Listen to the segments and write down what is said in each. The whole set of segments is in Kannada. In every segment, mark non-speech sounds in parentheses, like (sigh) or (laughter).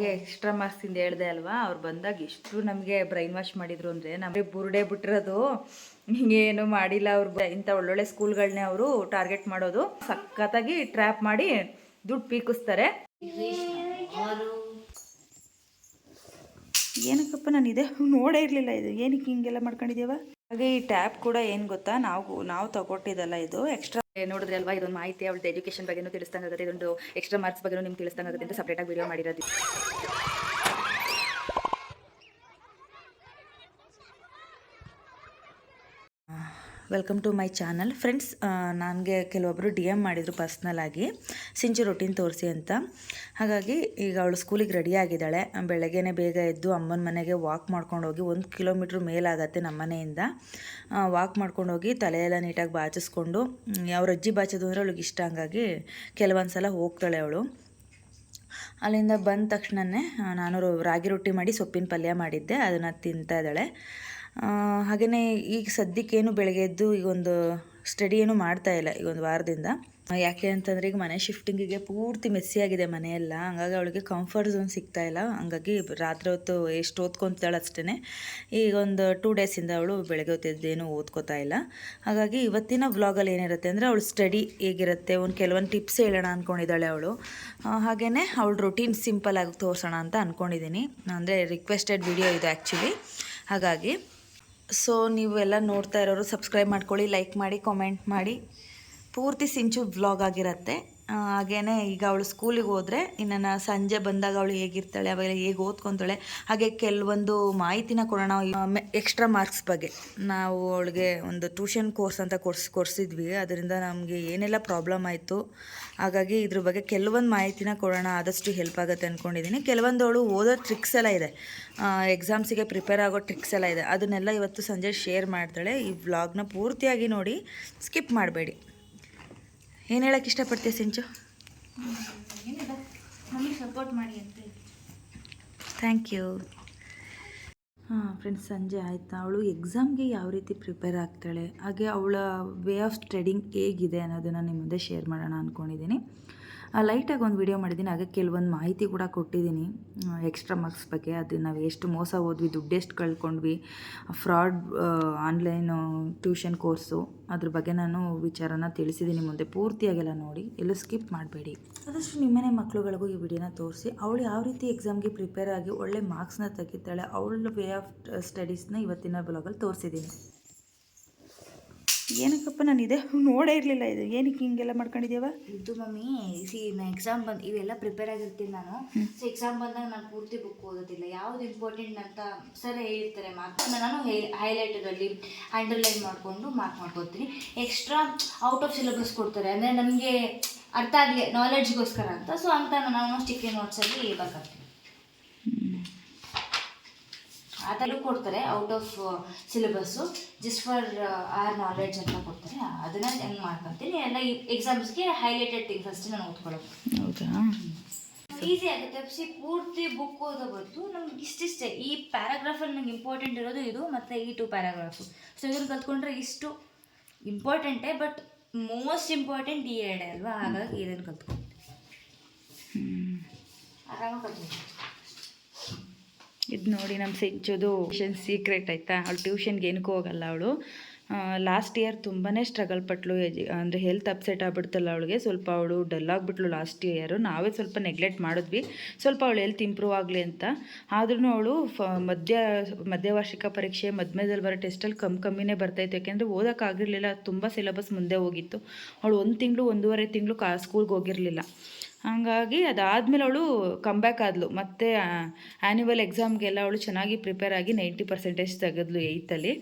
ಹಾಗೆ ಎಕ್ಸ್ಟ್ರಾ ಮಾರ್ಕ್ಸಿಂದ ಹೇಳ್ದೆ ಅಲ್ವಾ? ಅವ್ರು ಬಂದಾಗ ಎಷ್ಟು ನಮಗೆ ಬ್ರೈನ್ ವಾಶ್ ಮಾಡಿದ್ರು ಅಂದರೆ ನಮಗೆ ಬುರುಡೆ ಬಿಟ್ಟಿರೋದು. ಹಿಂಗೇನು ಮಾಡಿಲ್ಲ ಅವ್ರು. ಇಂಥ ಒಳ್ಳೊಳ್ಳೆ ಸ್ಕೂಲ್ಗಳನ್ನೇ ಅವರು ಟಾರ್ಗೆಟ್ ಮಾಡೋದು. ಸಖತ್ತಾಗಿ ಟ್ರ್ಯಾಪ್ ಮಾಡಿ ದುಡ್ಡು ಪೀಕಿಸ್ತಾರೆ. ಏನಕ್ಕಪ್ಪ ನಾನು ಇದೆ ನೋಡೇ ಇರಲಿಲ್ಲ ಇದು. ಏನಕ್ಕೆ ಹಿಂಗೆಲ್ಲ ಮಾಡ್ಕೊಂಡಿದ್ದೇವಾ? ಹಾಗೆ ಈ ಟ್ಯಾಪ್ ಕೂಡ ಏನು ಗೊತ್ತಾ? ನಾವು ನಾವು ತಗೊಟ್ಟಿದ್ದಲ್ಲ ಇದು. ಎಕ್ಸ್ಟ್ರಾ ನೋಡಿದ್ರೆ ಅಲ್ವಾ? ಇದೊಂದು ಮಾಹಿತಿ ಅವಳದ್ದು ಎಜುಕೇಷನ್ ಬಗ್ಗೆನೂ ತಿಳಿಸ್ದಂಗಾಗುತ್ತೆ. ಇದೊಂದು ಎಕ್ಸ್ಟ್ರಾ ಮಾರ್ಕ್ಸ್ ಬಗ್ಗೆ ನಿಮ್ಗೆ ತಿಳಿಸ್ದಂಗಾಗುತ್ತೆ ಅಂತ ಸಪ್ರೇಟಾಗಿ ವಿಡಿಯೋ ಮಾಡಿರೋದು. Welcome to my channel friends ನನಗೆ ಕೆಲವೊಬ್ಬರು ಡಿ ಎಂ ಮಾಡಿದರು ಪರ್ಸ್ನಲ್ ಆಗಿ. ಸಿಂಚು ರೊಟೀನ್ ತೋರಿಸಿ ಅಂತ. ಹಾಗಾಗಿ ಈಗ ಅವಳು ಸ್ಕೂಲಿಗೆ ರೆಡಿ ಆಗಿದ್ದಾಳೆ. ಬೆಳಗ್ಗೆನೇ ಬೇಗ ಎದ್ದು ಅಮ್ಮನ ಮನೆಗೆ ವಾಕ್ ಮಾಡ್ಕೊಂಡು ಹೋಗಿ ಒಂದು ಕಿಲೋಮೀಟ್ರ್ ಮೇಲಾಗತ್ತೆ ನಮ್ಮ ಮನೆಯಿಂದ. ವಾಕ್ ಮಾಡ್ಕೊಂಡು ಹೋಗಿ ತಲೆಯೆಲ್ಲ ನೀಟಾಗಿ ಬಾಚಿಸ್ಕೊಂಡು ಅವ್ರ ಅಜ್ಜಿ ಬಾಚೋದು ಅಂದರೆ ಅವಳಿಗೆ ಇಷ್ಟ ಹಂಗಾಗಿ ಕೆಲವೊಂದು ಸಲ ಹೋಗ್ತಾಳೆ ಅವಳು. ಅಲ್ಲಿಂದ ಬಂದ ತಕ್ಷಣವೇ ನಾನು ರಾಗಿ ರೊಟ್ಟಿ ಮಾಡಿ ಸೊಪ್ಪಿನ ಪಲ್ಯ ಮಾಡಿದ್ದೆ. ಅದನ್ನು ತಿಂತಾ ಇದ್ದಾಳೆ. ಹಾಗೆಯೇ ಈಗ ಸದ್ಯಕ್ಕೇನು ಬೆಳಗ್ಗೆ ಎದ್ದು ಈಗ ಒಂದು ಸ್ಟಡಿ ಏನು ಮಾಡ್ತಾ ಇಲ್ಲ ಈಗ ಒಂದು ವಾರದಿಂದ. ಯಾಕೆ ಅಂತಂದರೆ ಈಗ ಮನೆ ಶಿಫ್ಟಿಂಗಿಗೆ ಪೂರ್ತಿ ಮೆಸ್ಸಿಯಾಗಿದೆ ಮನೆಯೆಲ್ಲ. ಹಂಗಾಗಿ ಅವಳಿಗೆ ಕಂಫರ್ಟ್ ಝೋನ್ ಸಿಗ್ತಾ ಇಲ್ಲ. ಹಂಗಾಗಿ ರಾತ್ರಿ ಹೊತ್ತು ಎಷ್ಟು ಓದ್ಕೊತಾಳೆ ಅಷ್ಟೇ ಈಗ ಒಂದು ಟೂ ಡೇಸಿಂದ ಅವಳು ಬೆಳಗ್ಗೆ ಹೊತ್ತು ಎದ್ದು ಏನು ಓದ್ಕೋತಾ ಇಲ್ಲ. ಹಾಗಾಗಿ ಇವತ್ತಿನ ವ್ಲಾಗಲ್ಲಿ ಏನಿರುತ್ತೆ ಅಂದರೆ ಅವಳು ಸ್ಟಡಿ ಹೇಗಿರುತ್ತೆ, ಒಂದು ಕೆಲವೊಂದು ಟಿಪ್ಸ್ ಹೇಳೋಣ ಅಂದ್ಕೊಂಡಿದ್ದಾಳೆ ಅವಳು. ಹಾಗೆಯೇ ಅವಳು ರೊಟೀನ್ ಸಿಂಪಲ್ ಆಗಿ ತೋರಿಸೋಣ ಅಂತ ಅಂದ್ಕೊಂಡಿದ್ದೀನಿ ಅಂದರೆ ರಿಕ್ವೆಸ್ಟೆಡ್ ವಿಡಿಯೋ ಇದು ಆ್ಯಕ್ಚುಲಿ ಹಾಗಾಗಿ ಸೊ ನೀವೆಲ್ಲ ನೋಡ್ತಾ ಇರೋರು ಸಬ್ಸ್ಕ್ರೈಬ್ ಮಾಡ್ಕೊಳ್ಳಿ ಲೈಕ್ ಮಾಡಿ ಕಾಮೆಂಟ್ ಮಾಡಿ. ಪೂರ್ತಿ ಸಿಂಚು ವ್ಲಾಗ್ ಆಗಿರುತ್ತೆ. ಹಾಗೇ ಈಗ ಅವಳು ಸ್ಕೂಲಿಗೆ ಹೋದರೆ ಇನ್ನು ಸಂಜೆ ಬಂದಾಗ ಅವಳು ಹೇಗಿರ್ತಾಳೆ ಅವಾಗ ಹೇಗೆ ಓದ್ಕೊತಾಳೆ, ಹಾಗೆ ಕೆಲವೊಂದು ಮಾಹಿತಿನ ಕೊಡೋಣ ಎಕ್ಸ್ಟ್ರಾ ಮಾರ್ಕ್ಸ್ ಬಗ್ಗೆ. ನಾವು ಅವಳಿಗೆ ಒಂದು ಟ್ಯೂಷನ್ ಕೋರ್ಸ್ ಅಂತ ಕೊಡ್ಸ್, ಕೊಡಿಸಿದ್ವಿ. ಅದರಿಂದ ನಮಗೆ ಏನೆಲ್ಲ ಪ್ರಾಬ್ಲಮ್ ಆಯಿತು, ಹಾಗಾಗಿ ಇದ್ರ ಬಗ್ಗೆ ಕೆಲವೊಂದು ಮಾಹಿತಿನ ಕೊಡೋಣ, ಆದಷ್ಟು ಹೆಲ್ಪ್ ಆಗುತ್ತೆ ಅಂದ್ಕೊಂಡಿದ್ದೀನಿ ಕೆಲವೊಂದು ಅವಳು ಓದೋ ಟ್ರಿಕ್ಸ್ ಎಲ್ಲ ಇದೆ. ಎಕ್ಸಾಮ್ಸಿಗೆ ಪ್ರಿಪೇರ್ ಆಗೋ ಟ್ರಿಕ್ಸ್ ಎಲ್ಲ ಇದೆ. ಅದನ್ನೆಲ್ಲ ಇವತ್ತು ಸಂಜೆ ಶೇರ್ ಮಾಡ್ತಾಳೆ. ಈ ವ್ಲಾಗ್ನ ಪೂರ್ತಿಯಾಗಿ ನೋಡಿ ಸ್ಕಿಪ್ ಮಾಡಬೇಡಿ. ಏನು ಹೇಳಕ್ಕೆ ಇಷ್ಟಪಡ್ತೀಯ ಸಿಂಚು? ಸಪೋರ್ಟ್ ಮಾಡಿ ಅಂತ ಥ್ಯಾಂಕ್ ಯು ಹಾಂ ಫ್ರೆಂಡ್ಸ್ ಸಂಜೆ ಆಯಿತಾ? ಅವಳು ಎಕ್ಸಾಮ್ಗೆ ಯಾವ ರೀತಿ ಪ್ರಿಪೇರ್ ಆಗ್ತಾಳೆ? ಹಾಗೆ ಅವಳ ವೇ ಆಫ್ ಸ್ಟಡಿಂಗ್ ಹೇಗಿದೆ ಅನ್ನೋದನ್ನು ನಿಮ್ಮ ಮುಂದೆ ಶೇರ್ ಮಾಡೋಣ ಅಂದ್ಕೊಂಡಿದ್ದೀನಿ ಲೈಟಾಗಿ ಒಂದು ವಿಡಿಯೋ ಮಾಡಿದ್ದೀನಿ. ಹಾಗೆ ಕೆಲವೊಂದು ಮಾಹಿತಿ ಕೂಡ ಕೊಟ್ಟಿದ್ದೀನಿ. ಎಕ್ಸ್ಟ್ರಾ ಮಾರ್ಕ್ಸ್ ಬಗ್ಗೆ. ಅದು ನಾವು ಎಷ್ಟು ಮೋಸ ಹೋದ್ವಿ ದುಡ್ಡೆಷ್ಟು ಕಳ್ಕೊಂಡ್ವಿ ಫ್ರಾಡ್ ಆನ್ಲೈನ್ ಟ್ಯೂಷನ್ ಕೋರ್ಸು ಅದ್ರ ಬಗ್ಗೆ ನಾನು ವಿಚಾರನ ತಿಳಿಸಿದ್ದೀನಿ ಮುಂದೆ. ಪೂರ್ತಿಯಾಗೆಲ್ಲ ನೋಡಿ. ಎಲ್ಲೂ ಸ್ಕಿಪ್ ಮಾಡಬೇಡಿ. ಆದಷ್ಟು ನಿಮ್ಮನೆ ಮಕ್ಕಳುಗಳಿಗೂ ಈ ವಿಡಿಯೋನ ತೋರಿಸಿ. ಅವಳು ಯಾವ ರೀತಿ ಎಕ್ಸಾಮ್ಗೆ ಪ್ರಿಪೇರ್ ಆಗಿ ಒಳ್ಳೆ ಮಾರ್ಕ್ಸ್ನ ತೆಗಿತಾಳೆ, ಅವಳ ವೇ ಆಫ್ ಸ್ಟಡೀಸ್ನ ಇವತ್ತಿನ ಬ್ಲಾಗಲ್ಲಿ ತೋರಿಸಿದ್ದೀನಿ. ಏನಕ್ಕಪ್ಪ ನಾನು ಇದೆ (laughs) ನೋಡೇ ಇರಲಿಲ್ಲ ಇದು. ಏನಕ್ಕೆ ಹಿಂಗೆಲ್ಲ ಮಾಡ್ಕೊಂಡಿದ್ದೇವ ಇದು ಮಮ್ಮಿ ಸಿ ನಾ ಎಕ್ಸಾಮ್ ಬಂದು ಇವೆಲ್ಲ ಪ್ರಿಪೇರ್ ಆಗಿರ್ತೀನಿ ನಾನು. ಸೊ ಎಕ್ಸಾಮ್ ಬಂದಾಗ ನಾನು ಪೂರ್ತಿ ಬುಕ್ ಓದೋದಿಲ್ಲ. ಯಾವ್ದು ಇಂಪಾರ್ಟೆಂಟ್ ಅಂತ ಸರ್ ಹೇಳ್ತಾರೆ ಮಾರ್ಕ್ ನಾನು ಹೈಲೈಟರಲ್ಲಿ ಅಂಡರ್ಲೈನ್ ಮಾಡಿಕೊಂಡು ಮಾರ್ಕ್ ಮಾಡ್ಕೊತೀನಿ. ಎಕ್ಸ್ಟ್ರಾ ಔಟ್ ಆಫ್ ಸಿಲೆಬಸ್ ಕೊಡ್ತಾರೆ. ಅಂದರೆ ನಮಗೆ ಅರ್ಥ ಆಗಲಿ ನಾಲೆಡ್ಜ್ಗೋಸ್ಕರ ಅಂತ. ಸೊ ಅಂತ ನಾನು ಸ್ಟಿಕ್ಕಿ ನೋಟ್ಸಲ್ಲಿ ಬರ್ಕೊತೀನಿ. ಆ ಥರ ಕೊಡ್ತಾರೆ out of syllabus just for our knowledge ಅಂತ ಕೊಡ್ತಾರೆ. ಅದನ್ನ ಹೆಂಗೆ ಮಾಡ್ಕೊತೀನಿ ಎಲ್ಲ ಎಕ್ಸಾಮ್ಸ್ಗೆ ಹೈಲೈಟೆಡ್ ಥಿಂಗ್ಸ್ ಅಷ್ಟೇ ನಾನು ಓದ್ಕೊಳ್ಳೋದು. ಹೌದಾ? ಈಸಿ ಆಗುತ್ತೆ ಸಿ ಪೂರ್ತಿ ಬುಕ್ ಓದೋ ಬದಲು ನಮ್ಗೆ ಇಷ್ಟಿಷ್ಟೇ. ಈ ಪ್ಯಾರಾಗ್ರಾಫಲ್ಲಿ ನಂಗೆ ಇಂಪಾರ್ಟೆಂಟ್ ಇರೋದು ಇದು ಮತ್ತು ಈ ಟು ಪ್ಯಾರಾಗ್ರಾಫು ಸೊ ಇದನ್ನು ಕಲ್ತ್ಕೊಂಡ್ರೆ ಇಷ್ಟು ಇಂಪಾರ್ಟೆಂಟೇ ಬಟ್ ಮೋಸ್ಟ್ ಇಂಪಾರ್ಟೆಂಟ್ ಈ ಎರಡೇ ಅಲ್ವಾ? ಹಾಗಾಗಿ ಇದನ್ನು ಕಲ್ತ್ಕೊಂಡು ಆರಾಮಾಗಿ ಕಲ್ತ್ಕೊಂಡು ಇದು ನೋಡಿ ನಮ್ಮ ಸಿಂಚೋದು ಟ್ಯೂಷನ್ ಸೀಕ್ರೆಟ್ ಆಯಿತಾ? ಅವಳು ಟ್ಯೂಷನ್ಗೆ ಏನಕ್ಕೂ ಹೋಗಲ್ಲ ಅವಳು. ಲಾಸ್ಟ್ ಇಯರ್ ತುಂಬಾ ಸ್ಟ್ರಗಲ್ ಪಟ್ಲು. ಎಜು ಅಂದರೆ ಹೆಲ್ತ್ ಅಪ್ಸೆಟ್ ಆಗ್ಬಿಡ್ತಲ್ಲ ಅವಳಿಗೆ. ಸ್ವಲ್ಪ ಅವಳು ಡಲ್ ಆಗಿಬಿಟ್ಲು ಲಾಸ್ಟ್ ಇಯರು ನಾವೇ ಸ್ವಲ್ಪ ನೆಗ್ಲೆಕ್ಟ್ ಮಾಡಿದ್ವಿ. ಸ್ವಲ್ಪ ಅವಳು ಹೆಲ್ತ್ ಇಂಪ್ರೂವ್ ಆಗಲಿ ಅಂತ. ಆದ್ರೂ ಅವಳು ಫ, ಮಧ್ಯ, ಮಧ್ಯವಾರ್ಷಿಕ ಪರೀಕ್ಷೆ ಮಧ್ಯದಲ್ಲಿ ಬರೋ ಟೆಸ್ಟಲ್ಲಿ ಕಮ್ಮಿ ಕಮ್ಮಿನೇ ಬರ್ತಾಯಿತ್ತು ಯಾಕೆಂದರೆ ಓದೋಕ್ಕಾಗಿರಲಿಲ್ಲ ತುಂಬ ಸಿಲೆಬಸ್ ಮುಂದೆ ಹೋಗಿತ್ತು. ಅವಳು ಒಂದು ತಿಂಗಳು, ಒಂದೂವರೆ ತಿಂಗಳು ಕಾ ಸ್ಕೂಲ್ಗೆ ಹೋಗಿರಲಿಲ್ಲ. ಹಾಗಾಗಿ ಅದಾದಮೇಲೆ ಅವಳು ಕಮ್ಬ್ಯಾಕ್ ಆದಳು ಮತ್ತು ಆ್ಯನ್ಯುವಲ್ ಎಕ್ಸಾಮ್ಗೆಲ್ಲ ಅವಳು ಚೆನ್ನಾಗಿ ಪ್ರಿಪೇರ್ ಆಗಿ ನೈಂಟಿ ಪರ್ಸೆಂಟೇಜ್ ತೆಗೆದ್ಲು ಏಯ್ತಲ್ಲಿ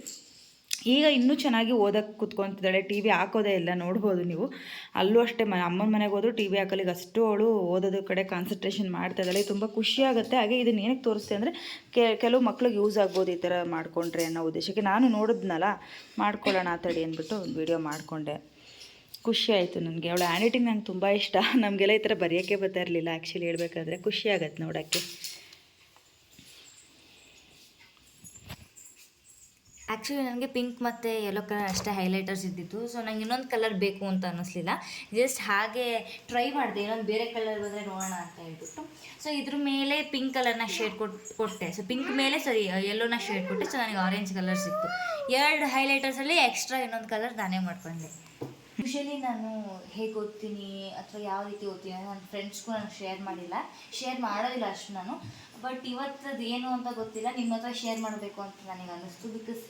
ಈಗ ಇನ್ನೂ ಚೆನ್ನಾಗಿ ಓದಕ್ಕೆ ಕುತ್ಕೊತಿದ್ದಾಳೆ. ಟಿ ವಿ ಹಾಕೋದೇ ಇಲ್ಲ, ನೋಡ್ಬೋದು ನೀವು. ಅಲ್ಲೂ ಅಷ್ಟೇ ಮ, ಅಮ್ಮನ ಮನೆಗೆ ಹೋದ್ರು ಟಿ ವಿ ಹಾಕಲಿಗೆ ಅಷ್ಟು ಅವಳು ಓದೋದ್ರ ಕಡೆ ಕಾನ್ಸಂಟ್ರೇಷನ್ ಮಾಡ್ತಾ ಇದ್ದಾಳೆ. ತುಂಬ ಖುಷಿ ಆಗುತ್ತೆ. ಹಾಗೆ ಇದನ್ನ ಏನಕ್ಕೆ ತೋರಿಸ್ತೆ ಅಂದರೆ ಕೆಲವು ಮಕ್ಳಿಗೆ ಯೂಸ್ ಆಗ್ಬೋದು ಈ ಥರ ಮಾಡಿಕೊಂಡ್ರೆ ಅನ್ನೋ ಉದ್ದೇಶಕ್ಕೆ. ನಾನು ನೋಡಿದ್ನಲ್ಲ, ಮಾಡ್ಕೊಳ್ಳೋಣ ಆ ತಡಿ ಅಂದ್ಬಿಟ್ಟು ಒಂದು ವಿಡಿಯೋ ಮಾಡಿಕೊಂಡೆ. ಖುಷಿ ಆಯಿತು ನನಗೆ. ಅವಳ ಹ್ಯಾಂಡ್ ರೈಟಿಂಗ್ ನಂಗೆ ತುಂಬ ಇಷ್ಟ. (laughs) ನಮಗೆಲ್ಲ ಈ ಥರ ಬರೆಯೋಕ್ಕೆ ಬರ್ತಾ ಇರಲಿಲ್ಲ. ಆ್ಯಕ್ಚುಲಿ ಹೇಳಬೇಕಾದ್ರೆ ಖುಷಿ ಆಗತ್ತೆ ನೋಡೋಕ್ಕೆ. ಆ್ಯಕ್ಚುಲಿ ನನಗೆ ಪಿಂಕ್ ಮತ್ತು ಯೆಲ್ಲೋ ಕಲರ್ ಅಷ್ಟೇ ಹೈಲೈಟರ್ಸ್ ಇದ್ದಿತ್ತು. ಸೊ ನಂಗೆ ಇನ್ನೊಂದು ಕಲರ್ ಬೇಕು ಅಂತ ಅನ್ನಿಸ್ಲಿಲ್ಲ ಜಸ್ಟ್ ಹಾಗೆ ಟ್ರೈ ಮಾಡಿದೆ. ಇನ್ನೊಂದು ಬೇರೆ ಕಲರ್ ಬಂದರೆ ನೋಡೋಣ ಅಂತ ಹೇಳ್ಬಿಟ್ಟು. ಸೊ ಇದ್ರ ಮೇಲೆ ಪಿಂಕ್ ಕಲರ್ನ ಶೇಡ್ ಕೊಟ್ಟು ಕೊಟ್ಟೆ. ಸೊ ಪಿಂಕ್ ಮೇಲೆ ಸರಿ ಯೆಲ್ಲೋನ ಶೇಡ್ ಕೊಟ್ಟೆ. ಸೊ ನನಗೆ ಆರೆಂಜ್ ಕಲರ್ ಸಿಕ್ತು. ಎರಡು ಹೈಲೈಟರ್ಸಲ್ಲಿ ಎಕ್ಸ್ಟ್ರಾ ಇನ್ನೊಂದು ಕಲರ್ ನಾನೇ ಮಾಡ್ಕೊಂಡೆ. ಯೂಶಲಿ ನಾನು ಹೇಗೆ ಓದ್ತೀನಿ ಅಥವಾ ಯಾವ ರೀತಿ ಓದ್ತೀನಿ ನನ್ನ ಫ್ರೆಂಡ್ಸ್ಗೂ ನಾನು ಶೇರ್ ಮಾಡಿಲ್ಲ. ಶೇರ್ ಮಾಡೋದಿಲ್ಲ ಅಷ್ಟು ನಾನು. ಬಟ್ ಇವತ್ತು ಏನು ಅಂತ ಗೊತ್ತಿಲ್ಲ. ನಿಮ್ಮ ಹತ್ರ ಶೇರ್ ಮಾಡಬೇಕು ಅಂತ ನನಗೆ ಅನ್ನಿಸ್ತು. ಬಿಕಾಸ್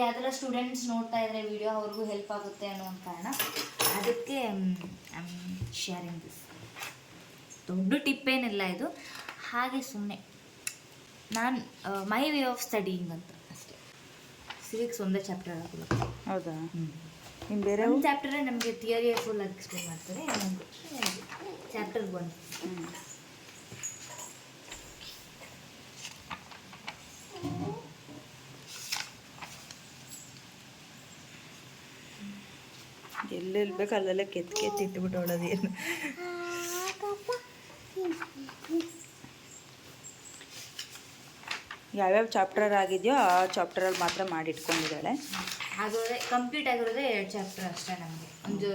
ಯಾವ್ದಾರ ಸ್ಟೂಡೆಂಟ್ಸ್ ನೋಡ್ತಾ ಇದ್ರೆ ವಿಡಿಯೋ ಅವ್ರಿಗೂ ಹೆಲ್ಪ್ ಆಗುತ್ತೆ ಅನ್ನೋ ಒಂದು ಕಾರಣ. ಅದಕ್ಕೆ ಐ ಶೇರಿಂಗ್ ದಿಸ್ ದೊಡ್ಡ ಟಿಪ್ ಏನಿಲ್ಲ ಇದು. ಹಾಗೆ ಸುಮ್ಮನೆ ನಾನು ಮೈ ವೇ ಆಫ್ ಸ್ಟಡಿಯಿಂಗ್ ಅಂತ ಅಷ್ಟೇ. ಸಿವಿಕ್ಸ್ ಒಂದೇ ಚಾಪ್ಟರ್ ಆಗೋಲ್ಲ ಹೌದಾ? ಇನ್ನು ಬೇರೆ ಚಾಪ್ಟರ್ ನಮಗೆ ಥಿಯರಿ ಫುಲ್ ಆಗಿ ಎಕ್ಸ್ಪ್ಲೇನ್ ಮಾಡ್ತಾರೆ ಚಾಪ್ಟರ್ ಒನ್ ಎಲ್ಲೆಲ್ಲಿ ಬೇಕು ಅಲ್ಲೆಲ್ಲ ಕೆತ್ತಿ ಕೆತ್ತಿ ಇಟ್ಬಿಟ್ಟು ಏನು? ಯಾವ್ಯಾವ ಚಾಪ್ಟರ್ ಆಗಿದೆಯೋ ಆ ಚಾಪ್ಟರಲ್ಲಿ ಮಾತ್ರ ಮಾಡಿ ಹಾಗಾದ್ರೆ ಕಂಪ್ಲೀಟ್ ಆಗಿರೋದೇ ಎರಡು ಚಾಪ್ಟರ್ ಅಷ್ಟೇ ನಮಗೆ. ಒಂದು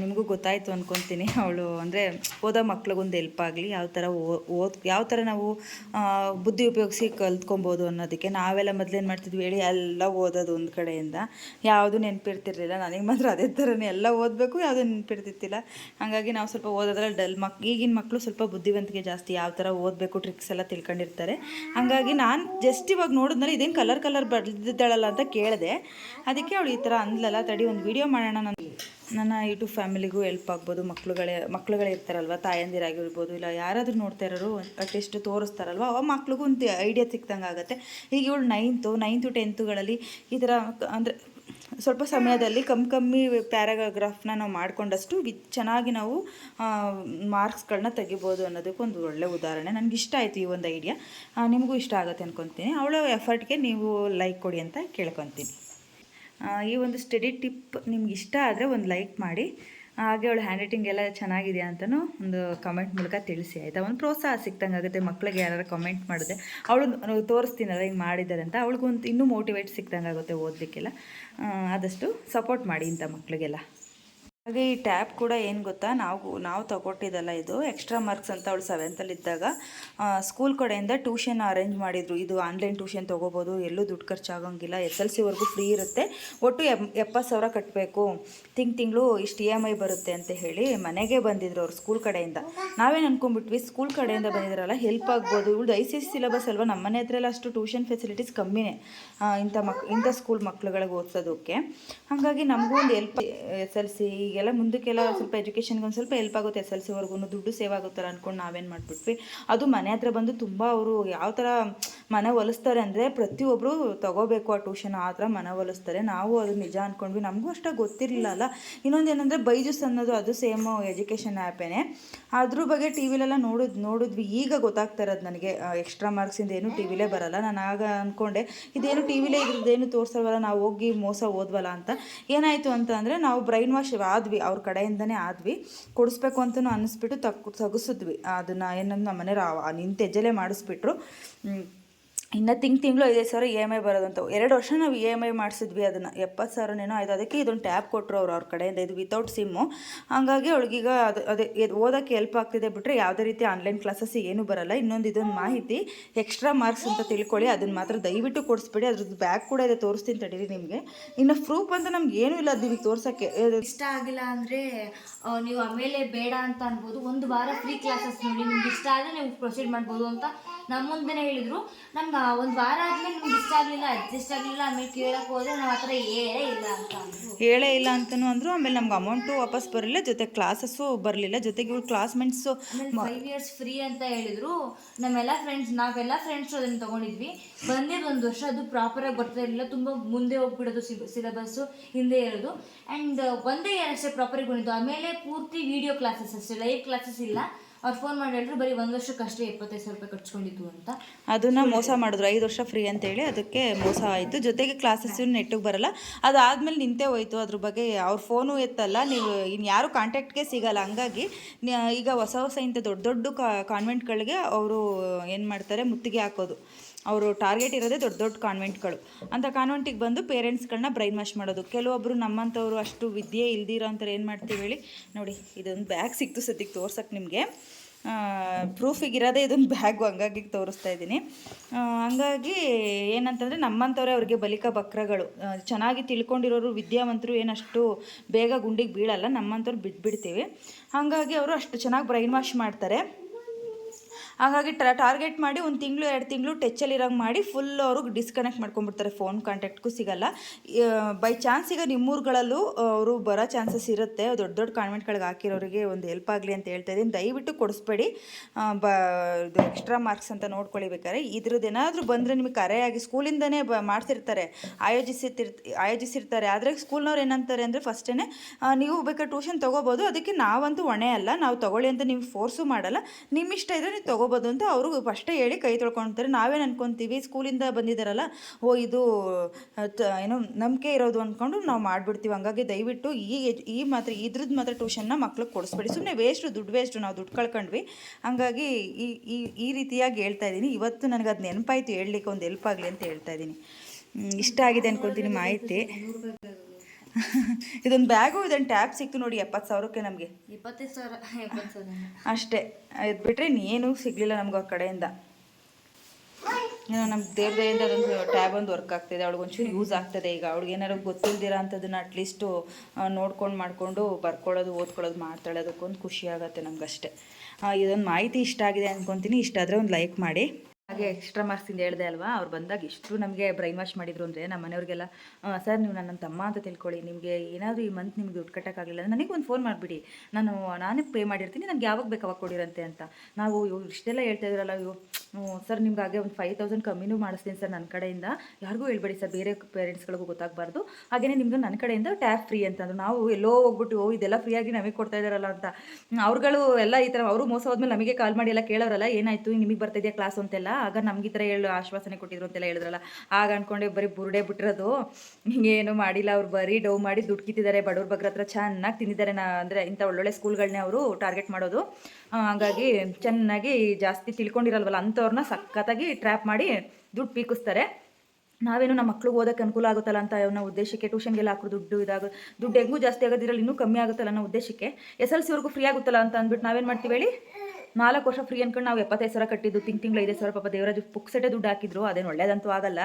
ನಿಮಗೂ ಗೊತ್ತಾಯಿತು ಅಂದ್ಕೊತೀನಿ ಅವಳು. ಅಂದರೆ ಓದೋ ಮಕ್ಳಿಗೊಂದು ಹೆಲ್ಪ್ ಆಗಲಿ, ಯಾವ ಥರ ಓದ್, ಯಾವ ಥರ ನಾವು ಬುದ್ಧಿ ಉಪಯೋಗಿಸಿ ಕಲ್ತ್ಕೊಬೋದು ಅನ್ನೋದಕ್ಕೆ ನಾವೆಲ್ಲ ಮೊದಲೇನು ಮಾಡ್ತಿದ್ವಿ, ಹೇಳಿ ಎಲ್ಲ ಓದೋದು ಒಂದು ಕಡೆಯಿಂದ. ಯಾವುದು ನೆನಪಿರ್ತಿರ್ಲಿಲ್ಲ, ನನಗೆ ಮಾತ್ರ ಅದೇ ಥರನೇ ಎಲ್ಲ ಓದಬೇಕು, ಯಾವುದು ನೆನಪಿರ್ತಿತ್ತಿಲ್ಲ ಹಾಗಾಗಿ ನಾವು ಸ್ವಲ್ಪ ಓದೋದ್ರಲ್ಲಿ ಡಲ್ ಮಕ್, ಈಗಿನ ಮಕ್ಕಳು ಸ್ವಲ್ಪ ಬುದ್ಧಿವಂತಿಕೆ ಜಾಸ್ತಿ ಯಾವ ಥರ ಓದಬೇಕು ಟ್ರಿಕ್ಸ್ ಎಲ್ಲ ತಿಳ್ಕೊಂಡಿರ್ತಾರೆ. ಹಾಗಾಗಿ ನಾನು ಜಸ್ಟ್ ಇವಾಗ ನೋಡಿದ್ಮೇಲೆ ಇದೇನು ಕಲರ್ ಕಲರ್ ಬರ್ದಿದ್ದಾಳಲ್ಲ ಅಂತ ಕೇಳಿದೆ. ಅದಕ್ಕೆ ಅವಳು ಈ ಥರ ಅಂದ್ಲಲ್ಲ, ತಡಿ ಒಂದು ವಿಡಿಯೋ ಮಾಡೋಣ ನಾನು ನನ್ನ ಯೂಟ್ಯೂಬ್ ಫ್ಯಾಮಿಲಿಗೂ ಹೆಲ್ಪ್ ಆಗ್ಬೋದು. ಮಕ್ಳುಗಳೇ ಮಕ್ಳುಗಳೇ ಇರ್ತಾರಲ್ವ? ತಾಯಂದಿರಾಗಿರ್ಬೋದು. ಇಲ್ಲ ಯಾರಾದರೂ ನೋಡ್ತಾ ಇರೋರು ಅಟ್ಲೀಸ್ಟ್ ತೋರಿಸ್ತಾರಲ್ವ? ಅವ ಮಕ್ಳಿಗೂ ಒಂದು ಐಡಿಯಾ ಸಿಕ್ದಂಗೆ ಆಗುತ್ತೆ. ಈಗ ಇವಳು ನೈನ್ತು ನೈನ್ತು ಟೆಂತುಗಳಲ್ಲಿ ಈ ಥರ ಅಂದರೆ ಸ್ವಲ್ಪ ಸಮಯದಲ್ಲಿ ಕಮ್ಮಿ ಕಮ್ಮಿ ಪ್ಯಾರಾಗ್ರಾಫ್ನ ನಾವು ಮಾಡಿಕೊಂಡಷ್ಟು ವಿ ಚೆನ್ನಾಗಿ ನಾವು ಮಾರ್ಕ್ಸ್ಗಳನ್ನ ತೆಗಿಬೋದು ಅನ್ನೋದಕ್ಕೆ ಒಂದು ಒಳ್ಳೆ ಉದಾಹರಣೆ. ನನಗೆ ಇಷ್ಟ ಆಯಿತು ಈ ಒಂದು ಐಡಿಯಾ ನಿಮಗೂ ಇಷ್ಟ ಆಗುತ್ತೆ ಅನ್ಕೊತೀನಿ. ಅವಳ ಎಫರ್ಟ್ಗೆ ನೀವು ಲೈಕ್ ಕೊಡಿ ಅಂತ ಕೇಳ್ಕೊತೀನಿ. ಆ, ಈ ಒಂದು ಸ್ಟಡಿ ಟಿಪ್ ನಿಮ್ಗೆ ಇಷ್ಟ ಆದರೆ ಒಂದು ಲೈಕ್ ಮಾಡಿ. ಹಾಗೆ ಅವಳು ಹ್ಯಾಂಡ್ ರೈಟಿಂಗ್ ಎಲ್ಲ ಚೆನ್ನಾಗಿದೆ ಅಂತಲೂ ಒಂದು ಕಮೆಂಟ್ ಮೂಲಕ ತಿಳಿಸಿ, ಆಯಿತಾ? ಒಂದು ಪ್ರೋತ್ಸಾಹ ಸಿಕ್ತಂಗೆ ಆಗುತ್ತೆ ಮಕ್ಕಳಿಗೆ ಯಾರು ಕಮೆಂಟ್ ಮಾಡಿದೆ ಅವಳು ತೋರಿಸ್ತೀನಲ್ಲ ಹಿಂಗೆ ಮಾಡಿದ್ದಾರೆ ಅಂತ. ಅವಳಿಗೊಂದು ಇನ್ನೂ ಮೋಟಿವೇಟ್ ಸಿಕ್ತಂಗೆ ಆಗುತ್ತೆ ಓದಲಿಕ್ಕೆಲ್ಲ. ಆದಷ್ಟು ಸಪೋರ್ಟ್ ಮಾಡಿ ಇಂಥ ಮಕ್ಕಳಿಗೆಲ್ಲ ಹಾಗೆ ಈ ಟ್ಯಾಬ್ ಕೂಡ ಏನು ಗೊತ್ತಾ? ನಾವು ನಾವು ತಗೊಟ್ಟಿದ್ದಲ್ಲ ಇದು. ಎಕ್ಸ್ಟ್ರಾ ಮಾರ್ಕ್ಸ್ ಅಂತ ಅವಳು ಸೆವೆಂತಲ್ಲಿ ಇದ್ದಾಗ ಸ್ಕೂಲ್ ಕಡೆಯಿಂದ ಟ್ಯೂಷನ್ ಅರೇಂಜ್ ಮಾಡಿದರು. ಇದು ಆನ್ಲೈನ್ ಟ್ಯೂಷನ್ ತೊಗೋಬೋದು, ಎಲ್ಲೂ ದುಡ್ಡು ಖರ್ಚಾಗಂಗಿಲ್ಲ ಎಸ್ ಎಲ್ ಸಿವರೆಗೂ ಫ್ರೀ ಇರುತ್ತೆ. ಒಟ್ಟು ಎಪ್ ಎಪ್ಪತ್ತು ಸಾವಿರ ಕಟ್ಟಬೇಕು ತಿಂಗ್ ತಿಂಗಳು ಇಷ್ಟು ಇ ಎಂ ಐ ಬರುತ್ತೆ ಅಂತ ಹೇಳಿ ಮನೆಗೆ ಬಂದಿದ್ರು ಅವ್ರು ಸ್ಕೂಲ್ ಕಡೆಯಿಂದ. ನಾವೇನು ಅಂದ್ಕೊಂಡ್ಬಿಟ್ವಿ ಸ್ಕೂಲ್ ಕಡೆಯಿಂದ ಬಂದಿದ್ರಲ್ಲ ಹೆಲ್ಪ್ ಆಗ್ಬೋದು. ಇವಳು ಐ ಸಿ ಸಿಲೆಬಸ್ ಅಲ್ವಾ? ನಮ್ಮ ಮನೆ ಹತ್ರ ಎಲ್ಲ ಅಷ್ಟು ಟ್ಯೂಷನ್ ಫೆಸಿಲಿಟೀಸ್ ಕಮ್ಮಿನೇ ಇಂಥ ಮಕ್, ಇಂಥ ಸ್ಕೂಲ್ ಮಕ್ಳುಗಳಿಗೆ ಓದ್ಸೋದಕ್ಕೆ. ಹಾಗಾಗಿ ನಮಗೂ ಒಂದು ಹೆಲ್ಪ್ ಎಸ್ ಎಲ್ ಸಿ ಈಗೆಲ್ಲ ಮುಂದಕ್ಕೆಲ್ಲ ಸ್ವಲ್ಪ ಎಜುಕೇಷನ್ಗೆ ಒಂದು ಸ್ವಲ್ಪ ಹೆಲ್ಪ್ ಆಗುತ್ತೆ ಎಸ್ ಎಲ್ ಸಿವರೆಗೂ ದುಡ್ಡು ಸೇವ್ ಆಗುತ್ತಲ್ಲ ಅಂದ್ಕೊಂಡು ನಾವೇನು ಮಾಡಿಬಿಟ್ವಿ. ಅದು ಮನೆ ಹತ್ರ ಬಂದು ತುಂಬ ಅವರು ಯಾವ ಥರ ಮನೆ ಒಲಿಸ್ತಾರೆ ಅಂದರೆ ಪ್ರತಿಯೊಬ್ಬರು ತಗೋಬೇಕು ಆ ಟ್ಯೂಷನ್ ಆ ಥರ ಮನೆ ಒಲಿಸ್ತಾರೆ ನಾವು ಅದು ನಿಜ ಅಂದ್ಕೊಂಡ್ವಿ ನಮಗೂ ಅಷ್ಟೇ ಗೊತ್ತಿರಲಿಲ್ಲ ಇನ್ನೊಂದು ಏನಂದರೆ ಬೈಜುಸ್ ಅನ್ನೋದು ಅದು ಸೇಮ್ ಎಜುಕೇಷನ್ ಆ್ಯಪೇನೆ ಅದ್ರ ಬಗ್ಗೆ ಟಿ ವಿಲೆಲ್ಲ ನೋಡಿದ್, ನೋಡಿದ್ವಿ. ಈಗ ಗೊತ್ತಾಗ್ತಾ ಇರೋದು ನನಗೆ ಎಕ್ಸ್ಟ್ರಾ ಮಾರ್ಕ್ಸಿಂದ ಏನು ಟಿ ವಿಲೇ ಬರಲ್ಲ. ನಾನು ಆಗ ಅಂದ್ಕೊಂಡೆ ಇದೇನು ಟಿ ವಿಲೇ ಇದ್ರದ್ದೇನು ತೋರಿಸಲ್ವಲ್ಲ, ನಾವು ಹೋಗಿ ಮೋಸ ಓದ್ವಲ್ಲ ಅಂತ. ಏನಾಯಿತು ಅಂತ ಅಂದರೆ, ನಾವು ಬ್ರೈನ್ ವಾಶ್ ಆದ್ವಿ. ಅವ್ರ ಕಡೆಯಿಂದನೇ ಆದ್ವಿ. ಕೊಡಿಸ್ಬೇಕು ಅಂತಲೂ ಅನ್ನಿಸ್ಬಿಟ್ಟು ತಗ್, ತಗಿಸಿದ್ವಿ. ಅದನ್ನು ಏನಂದ್ರೆ ನಮ್ಮ ಮನೆಯವ್ರು ನಿಂತೆಜ್ಜಲೇ ಮಾಡಿಸ್ಬಿಟ್ರು. ಇನ್ನು ತಿಂಗ್ ತಿಂಗಳು ಐದೈದು ಸಾವಿರ ಇ ಎಂ ಐ ಬರೋದಂತ. ಎರಡು ವರ್ಷ ನಾವು ಇ ಎಂ ಐ ಮಾಡಿಸಿದ್ವಿ ಅದನ್ನು. ಎಪ್ಪತ್ತು ಸಾವಿರನೇನೋ ಆಯಿತು. ಅದಕ್ಕೆ ಇದೊಂದು ಟ್ಯಾಬ್ ಕೊಟ್ಟರು ಅವ್ರು ಅವ್ರ ಕಡೆಯಿಂದ. ಇದು ವಿತೌಟ್ ಸಿಮ್ಮು ಹಾಗಾಗಿ ಅವಳಿಗೀಗ ಅದು, ಅದೇ ಇದು ಓದೋಕ್ಕೆ ಹೆಲ್ಪ್ ಆಗ್ತಿದೆ ಬಿಟ್ಟರೆ ಯಾವುದೇ ರೀತಿ ಆನ್ಲೈನ್ ಕ್ಲಾಸಸ್ ಏನೂ ಬರಲ್ಲ. ಇನ್ನೊಂದು ಇದೊಂದು ಮಾಹಿತಿ ಎಕ್ಸ್ಟ್ರಾ ಮಾರ್ಕ್ಸ್ ಅಂತ ತಿಳ್ಕೊಳ್ಳಿ. ಅದನ್ನು ಮಾತ್ರ ದಯವಿಟ್ಟು ಕೊಡಿಸ್ಬೇಡಿ. ಅದ್ರದ್ದು ಬ್ಯಾಗ್ ಕೂಡ ಇದೆ. ತೋರಿಸ್ತೀನಿ ತಡೀರಿ ನಿಮಗೆ. ಇನ್ನು ಪ್ರೂಫ್ ಅಂತ ನಮ್ಗೆ ಏನೂ ಇಲ್ಲ ಅದು ನಿಮಗೆ ತೋರ್ಸೋಕ್ಕೆ. ಇಷ್ಟ ಆಗಿಲ್ಲ ಅಂದರೆ ನೀವು ಆಮೇಲೆ ಬೇಡ ಅಂತ ಅನ್ಬೋದು. ಒಂದು ವಾರ ಫ್ರೀ ಕ್ಲಾಸಸ್ ನೋಡಿ. ನಿಮ್ಗೆ ಇಷ್ಟ ಆದರೆ ನೀವು ಪ್ರೊಸೀಡ್ ಮಾಡ್ಬೋದು ಅಂತ ನಮ್ಮ ಮುಂದೆನೇ ಹೇಳಿದರು. ನಮ್ಗೆ ಒಂದು ವಾರ ಆದ್ಮೇಲೆ ನಮ್ಗೆ ಇಷ್ಟ ಆಗಲಿಲ್ಲ ಅಡ್ಜಸ್ಟ್ ಆಗಲಿಲ್ಲ ಆಮೇಲೆ ಕೇಳಕ್ಕೆ ಹೋದ್ರೆ ನಾವು ಆ ಥರ ಏನೇ ಇಲ್ಲ ಅಂತ ಅಂದರು. ಹೇಳೇ ಇಲ್ಲ ಅಂತಲೂ ಅಂದರು. ಆಮೇಲೆ ನಮ್ಗೆ ಅಮೌಂಟು ವಾಪಸ್ ಬರಲಿಲ್ಲ ಜೊತೆ ಕ್ಲಾಸಸ್ಸು ಬರಲಿಲ್ಲ. ಜೊತೆಗೆ ಇವ್ಳು ಕ್ಲಾಸ್ಮೇಟ್ಸು ಫೈವ್ ಇಯರ್ಸ್ ಫ್ರೀ ಅಂತ ಹೇಳಿದ್ರು. ನಮ್ಮೆಲ್ಲ ಫ್ರೆಂಡ್ಸ್ ನಾವೆಲ್ಲ ಫ್ರೆಂಡ್ಸ್ ಅದನ್ನು ತಗೊಂಡಿದ್ವಿ. ಬಂದೇ ಒಂದು ವರ್ಷ ಅದು ಪ್ರಾಪರಾಗಿ ಬರ್ತಾ ಇರಲಿಲ್ಲ. ತುಂಬ ಮುಂದೆ ಹೋಗ್ಬಿಡೋದು ಸಿಲೆಬಸ್ಸು ಹಿಂದೆ ಇರೋದು. ಆ್ಯಂಡ್ ಒಂದೇ ಇಯರ್ ಅಷ್ಟೇ ಪ್ರಾಪರಾಗಿ ಬಂದಿದ್ದು. ಆಮೇಲೆ ಪೂರ್ತಿ ವಿಡಿಯೋ ಕ್ಲಾಸಸ್ ಅಷ್ಟೇ ಲೈವ್ ಕ್ಲಾಸಸ್ ಇಲ್ಲ. ಅವ್ರು ಫೋನ್ ಮಾಡಿ ಹೇಳಿದ್ರು ಬರೀ ಒಂದು ವರ್ಷಕ್ಕಷ್ಟೇ ಇಪ್ಪತ್ತೈದು ಸಾವಿರ ರೂಪಾಯಿ ಕಟ್ಸ್ಕೊಂಡಿದ್ದು ಅಂತ. ಅದನ್ನ ಮೋಸ ಮಾಡಿದ್ರು, ಐದು ವರ್ಷ ಫ್ರೀ ಅಂತೇಳಿ ಅದಕ್ಕೆ ಮೋಸ ಆಯಿತು. ಜೊತೆಗೆ ಕ್ಲಾಸಸ್ ನೆಟ್ಟಿಗೆ ಬರಲ್ಲ. ಅದಾದಮೇಲೆ ನಿಂತೇ ಹೋಯ್ತು ಅದ್ರ ಬಗ್ಗೆ. ಅವ್ರ ಫೋನು ಎತ್ತಲ್ಲ. ನೀವು ಇನ್ನು ಯಾರು ಕಾಂಟ್ಯಾಕ್ಟ್ಗೆ ಸಿಗಲ್ಲ. ಹಂಗಾಗಿ ಈಗ ಹೊಸ ಹೊಸ ಇಂಥ ದೊಡ್ಡ ದೊಡ್ಡ ಕಾನ್ವೆಂಟ್ಗಳಿಗೆ ಅವರು ಏನು ಮಾಡ್ತಾರೆ, ಮುತ್ತಿಗೆ ಹಾಕೋದು. ಅವರು ಟಾರ್ಗೆಟ್ ಇರೋದೇ ದೊಡ್ಡ ದೊಡ್ಡ ಕಾನ್ವೆಂಟ್ಗಳು ಅಂತ ಕಾನ್ವೆಂಟಿಗೆ ಬಂದು ಪೇರೆಂಟ್ಸ್ಗಳನ್ನ ಬ್ರೈನ್ ವಾಶ್ ಮಾಡೋದು. ಕೆಲವೊಬ್ಬರು ನಮ್ಮಂಥವ್ರು ಅಷ್ಟು ವಿದ್ಯೆ ಇಲ್ದಿರೋ ಅಂತಾರೆ ಏನು ಮಾಡ್ತೀವಿ ಹೇಳಿ? ನೋಡಿ, ಇದೊಂದು ಬ್ಯಾಗ್ ಸಿಕ್ತು ಸದ್ಯಕ್ಕೆ ತೋರ್ಸಕ್ಕೆ ನಿಮಗೆ. ಪ್ರೂಫಿಗೆ ಇರೋದೇ ಇದೊಂದು ಬ್ಯಾಗು ಹಂಗಾಗಿ ತೋರಿಸ್ತಾ ಇದ್ದೀನಿ. ಹಂಗಾಗಿ ಏನಂತಂದರೆ ನಮ್ಮಂಥವ್ರೆ ಅವ್ರಿಗೆ ಬಲಿಕ ಬಕ್ರಗಳು. ಚೆನ್ನಾಗಿ ತಿಳ್ಕೊಂಡಿರೋರು ವಿದ್ಯಾವಂತರು ಏನಷ್ಟು ಬೇಗ ಗುಂಡಿಗೆ ಬೀಳಲ್ಲ, ನಮ್ಮಂಥವ್ರು ಬಿಟ್ಬಿಡ್ತೀವಿ. ಹಾಗಾಗಿ ಅವರು ಅಷ್ಟು ಚೆನ್ನಾಗಿ ಬ್ರೈನ್ ವಾಶ್ ಮಾಡ್ತಾರೆ. ಹಾಗಾಗಿ ಟಾರ್ಗೆಟ್ ಮಾಡಿ ಒಂದು ತಿಂಗಳು, ಎರಡು ತಿಂಗಳು ಟೆಚ್ಚಲ್ಲಿರೋಂಗೆ ಮಾಡಿ ಫುಲ್ ಅವ್ರಿಗೆ ಡಿಸ್ಕನೆಕ್ಟ್ ಮಾಡ್ಕೊಂಡ್ಬಿಡ್ತಾರೆ ಫೋನ್ ಕಾಂಟ್ಯಾಕ್ಟ್ಗೂ ಸಿಗಲ್ಲ. ಬೈ ಚಾನ್ಸ್ ಈಗ ನಿಮ್ಮೂರುಗಳಲ್ಲೂ ಅವರು ಬರೋ ಚಾನ್ಸಸ್ ಇರುತ್ತೆ. ದೊಡ್ಡ ದೊಡ್ಡ ಕಾನ್ವೆಂಟ್ಗಳಿಗೆ ಹಾಕಿರೋರಿಗೆ ಒಂದು ಹೆಲ್ಪ್ ಆಗಲಿ ಅಂತ ಹೇಳ್ತಾ ಇದ್ದೀನಿ. ದಯವಿಟ್ಟು ಕೊಡಿಸ್ಬೇಡಿ. ಬ, ಇದು ಎಕ್ಸ್ಟ್ರಾ ಮಾರ್ಕ್ಸ್ ಅಂತ ನೋಡ್ಕೊಳ್ಳಿ ಬೇಕಾದ್ರೆ ಇದ್ರದ್ದು ಏನಾದರೂ ಬಂದರೆ ನಿಮಗೆ ಕರೆಯಾಗಿ ಸ್ಕೂಲಿಂದನೇ ಬ, ಮಾಡ್ತಿರ್ತಾರೆ. ಆಯೋಜಿಸಿರ್ತಿರ್ ಆಯೋಜಿಸಿರ್ತಾರೆ. ಆದರೆ ಸ್ಕೂಲ್ನವ್ರು ಏನಂತಾರೆ ಅಂದರೆ ಫಸ್ಟೇ ನೀವು ಬೇಕಾದ್ರೆ ಟ್ಯೂಷನ್ ತೊಗೋಬೋದು. ಅದಕ್ಕೆ ನಾವಂತೂ ಹೊಣೆ ಅಲ್ಲ. ನಾವು ತೊಗೊಳ್ಳಿ ಅಂತ ನೀವು ಫೋರ್ಸು ಮಾಡಲ್ಲ. ನಿಮ್ಮ ಇಷ್ಟ ಇದ್ದರೆ ನೀವು ತೊಗೋಬೋದು ಅಂತ ಅವರು ಫಸ್ಟೇ ಹೇಳಿ ಕೈ ತೊಳ್ಕೊಳ್ತಾರೆ ನಾವೇನು ಅನ್ಕೊತೀವಿ, ಸ್ಕೂಲಿಂದ ಬಂದಿದ್ದಾರಲ್ಲ ಓ, ಇದು ಏನೋ, ನಂಬಿಕೆ ಇರೋದು ಅಂದ್ಕೊಂಡು ನಾವು ಮಾಡಿಬಿಡ್ತೀವಿ. ಹಂಗಾಗಿ ದಯವಿಟ್ಟು ಈ ಈ ಮಾತ್ರ ಇದ್ರದ್ದು ಮಾತ್ರ ಟ್ಯೂಷನ್ನ ಮಕ್ಳಿಗೆ ಕೊಡಿಸ್ಬೇಡಿ. ಸುಮ್ಮನೆ ವೇಸ್ಟು ದುಡ್ಡು ವೇಸ್ಟು ನಾವು ದುಡ್ಡು ಕಳ್ಕೊಂಡ್ವಿ. ಹಂಗಾಗಿ ಈ ಈ ಈ ರೀತಿಯಾಗಿ ಹೇಳ್ತಾ ಇದ್ದೀನಿ. ಇವತ್ತು ನನಗೆ ಅದು ನೆನಪಾಯಿತು, ಹೇಳಲಿಕ್ಕೆ ಒಂದು ಹೆಲ್ಪ್ ಆಗಲಿ ಅಂತ ಹೇಳ್ತಾ ಇದ್ದೀನಿ. ಇಷ್ಟ ಆಗಿದೆ ಅನ್ಕೊತೀನಿ ಮಾಹಿತಿ. (laughs) ಇದೊಂದು ಬ್ಯಾಗು ಇದೊಂದು ಟ್ಯಾಬ್ ಸಿಕ್ತು ನೋಡಿ ಎಪ್ಪತ್ತು ಸಾವಿರಕ್ಕೆ ನಮಗೆ. ಇಪ್ಪತ್ತೈದು ಸಾವಿರ ಎಪ್ಪತ್ತು ಸಾವಿರ. ಅಷ್ಟೇ. ಇದು ಬಿಟ್ಟರೆ ಇನ್ನೇನು ಸಿಗಲಿಲ್ಲ ನಮ್ಗೆ ಅವ್ರ ಕಡೆಯಿಂದ. ಏನೋ ನಮ್ಮ ದೇವ್ರ ದಯಿಂದ ಅದೊಂದು ಟ್ಯಾಬ್ ಒಂದು ವರ್ಕ್ ಆಗ್ತಿದೆ. ಅವ್ಳಿಗೆ ಒಂಚೂರು ಯೂಸ್ ಆಗ್ತದೆ ಈಗ. ಅವ್ಳಿಗೆ ಏನಾರು ಗೊತ್ತಿಲ್ದಿರ ಅಂಥದ್ದನ್ನ ಅಟ್ಲೀಸ್ಟು ನೋಡ್ಕೊಂಡು ಮಾಡಿಕೊಂಡು ಬರ್ಕೊಳ್ಳೋದು ಓದ್ಕೊಳ್ಳೋದು ಮಾಡ್ತಾಳೆ ಅದಕ್ಕೊಂದು ಖುಷಿ ಆಗುತ್ತೆ ನಮ್ಗೆ ಅಷ್ಟೇ ಇದೊಂದು ಮಾಹಿತಿ ಇಷ್ಟ ಆಗಿದೆ ಅಂದ್ಕೊತೀನಿ ಇಷ್ಟ ಆದರೆ ಒಂದು ಲೈಕ್ ಮಾಡಿ. ಹಾಗೆ ಎಕ್ಸ್ಟ್ರಾ ಮಾರ್ಕ್ಸಿಂದ ಹೇಳಿದೆ ಅಲ್ವಾ? ಅವ್ರು ಬಂದಾಗ ಇಷ್ಟು ನಮಗೆ ಬ್ರೈನ್ ವಾಶ್ ಮಾಡಿದ್ರು ಅಂದರೆ ನಮ್ಮ ಮನೆಯವ್ರಿಗೆಲ್ಲ ಸರ್ ನೀವು ನನ್ನ ತಮ್ಮ ಅಂತ ತಿಳ್ಕೊಳ್ಳಿ. ನಿಮಗೆ ಏನಾದರೂ ಈ ಮಂತ್ ನಿಮ್ಗೆ ದುಡ್ಡು ಕಟ್ಟೋಕ್ಕಾಗಲಿಲ್ಲ ಅಂದರೆ ನನಗೆ ಒಂದು ಫೋನ್ ಮಾಡಿಬಿಡಿ. ನಾನು, ನಾನೇ ಪೇ ಮಾಡಿರ್ತೀನಿ. ನನಗೆ ಯಾವಾಗ ಬೇಕು ಅವಾಗ ಕೊಡಿರಂತೆ ಅಂತ. ನಾವು ಇವ್ರು ಇಷ್ಟೆಲ್ಲ ಹೇಳ್ತಾ ಇದ್ರಲ್ಲ ಇವು ಸರ್, ನಿಮ್ಗೆ ಹಾಗೆ ಒಂದು ಫೈವ್ ತೌಸಂಡ್ ಕಮ್ಮಿನೂ ಮಾಡಿಸ್ತೀನಿ ಸರ್ ನನ್ನ ಕಡೆಯಿಂದ. ಯಾರಿಗೂ ಹೇಳ್ಬೇಡಿ ಸರ್, ಬೇರೆ ಪೇರೆಂಟ್ಸ್ಗಳಿಗೂ ಗೊತ್ತಾಗಬಾರ್ದು. ಹಾಗೆಯೇ ನಿಮ್ಮದು ನನ್ನ ಕಡೆಯಿಂದ ಟ್ಯಾಬ್ ಫ್ರೀ ಅಂತಂದ್ರು. ನಾವು ಎಲ್ಲೋ ಹೋಗ್ಬಿಟ್ಟು, ಓ, ಇದೆಲ್ಲ ಫ್ರೀಯಾಗಿ ನಮಗೆ ಕೊಡ್ತಾ ಇದ್ದಾರಲ್ಲ ಅಂತ. ಅವ್ರುಗಳು ಎಲ್ಲ ಈ ಥರ ಅವರು ಮೋಸ ಹೋದ್ಮೇಲೆ ನಮಗೆ ಕಾಲ್ ಮಾಡಿ ಎಲ್ಲ ಕೇಳೋರಲ್ಲ, ಏನಾಯಿತು ನಿಮಗೆ ಬರ್ತಿದೆಯಾ ಕ್ಲಾಸ್ ಅಂತೆಲ್ಲ? ಆಗ ನಮ್ಗೆ ಈ ಥರ ಹೇಳು, ಆಶ್ವಾಸನೆ ಕೊಟ್ಟಿದ್ರು ಅಂತೆಲ್ಲ ಹೇಳಿದ್ರಲ್ಲ. ಆಗ ಅಂದ್ಕೊಂಡೆ ಬರೀ ಬುರುಡೆ ಬಿಟ್ಟಿರೋದು ಏನು ಮಾಡಿಲ್ಲ, ಅವ್ರು ಬರೀ ಡೌ ಮಾಡಿ ದುಡ್ಡು ಕಿತ್ತಿದ್ದಾರೆ. ಬಡವ್ರ ಬಗ್ಗೆ ಹತ್ರ ಚೆನ್ನಾಗಿ ತಿಂದಿದ್ದಾರೆ ನಾ, ಅಂದರೆ ಇಂಥ ಒಳ್ಳೊಳ್ಳೆ ಸ್ಕೂಲ್ಗಳನ್ನೇ ಅವರು ಟಾರ್ಗೆಟ್ ಮಾಡೋದು. ಹಾಗಾಗಿ ಚೆನ್ನಾಗಿ ಜಾಸ್ತಿ ತಿಳ್ಕೊಂಡಿರಲ್ವಲ್ಲ ಅಂಥವ್ರನ್ನ ಸಖತ್ತಾಗಿ ಟ್ರ್ಯಾಪ್ ಮಾಡಿ ದುಡ್ಡು ಪೀಕಿಸ್ತಾರೆ. ನಾವೇನು ನಮ್ಮ ಮಕ್ಳಿಗೆ ಓದೋಕ್ಕೆ ಅನುಕೂಲ ಆಗುತ್ತಲ್ಲ ಅಂತ ಅನ್ನೋ ಉದ್ದೇಶಕ್ಕೆ ಟ್ಯೂಷನ್ಗೆಲ್ಲ ಹಾಕೋ ದುಡ್ಡು ಇದಾಗ, ದುಡ್ಡು ಹೆಂಗೂ ಜಾಸ್ತಿ ಆಗೋದಿರಲ್ಲ, ಇನ್ನೂ ಕಮ್ಮಿ ಆಗುತ್ತಲ್ಲ ಅನ್ನೋ ಉದ್ದೇಶಕ್ಕೆ ಎಸ್ ಎಲ್ ಸಿವರೆಗೂ ಫ್ರೀ ಆಗುತ್ತಲ್ಲ ಅಂತ ಅಂದ್ಬಿಟ್ಟು ನಾವೇನು ಮಾಡ್ತೀವಿ ಹೇಳಿ? ನಾಲ್ಕು ವರ್ಷ ಫ್ರೀ ಅನ್ಕೊಂಡು ನಾವು ಎಪ್ಪತ್ತೈದು ಸಾವಿರ ಕಟ್ಟಿದ್ದು, ತಿಂಗ್ ತಿಂಗಳು ಐದು ಸಾವಿರ ಪಾಪ ದೇವರಾಜ್ ಪುಕ್ಸೆಟೆ ದುಡ್ಡು ಹಾಕಿದ್ರು, ಅದೇನು ಒಳ್ಳೇದಂತೂ ಆಗಲ್ಲ.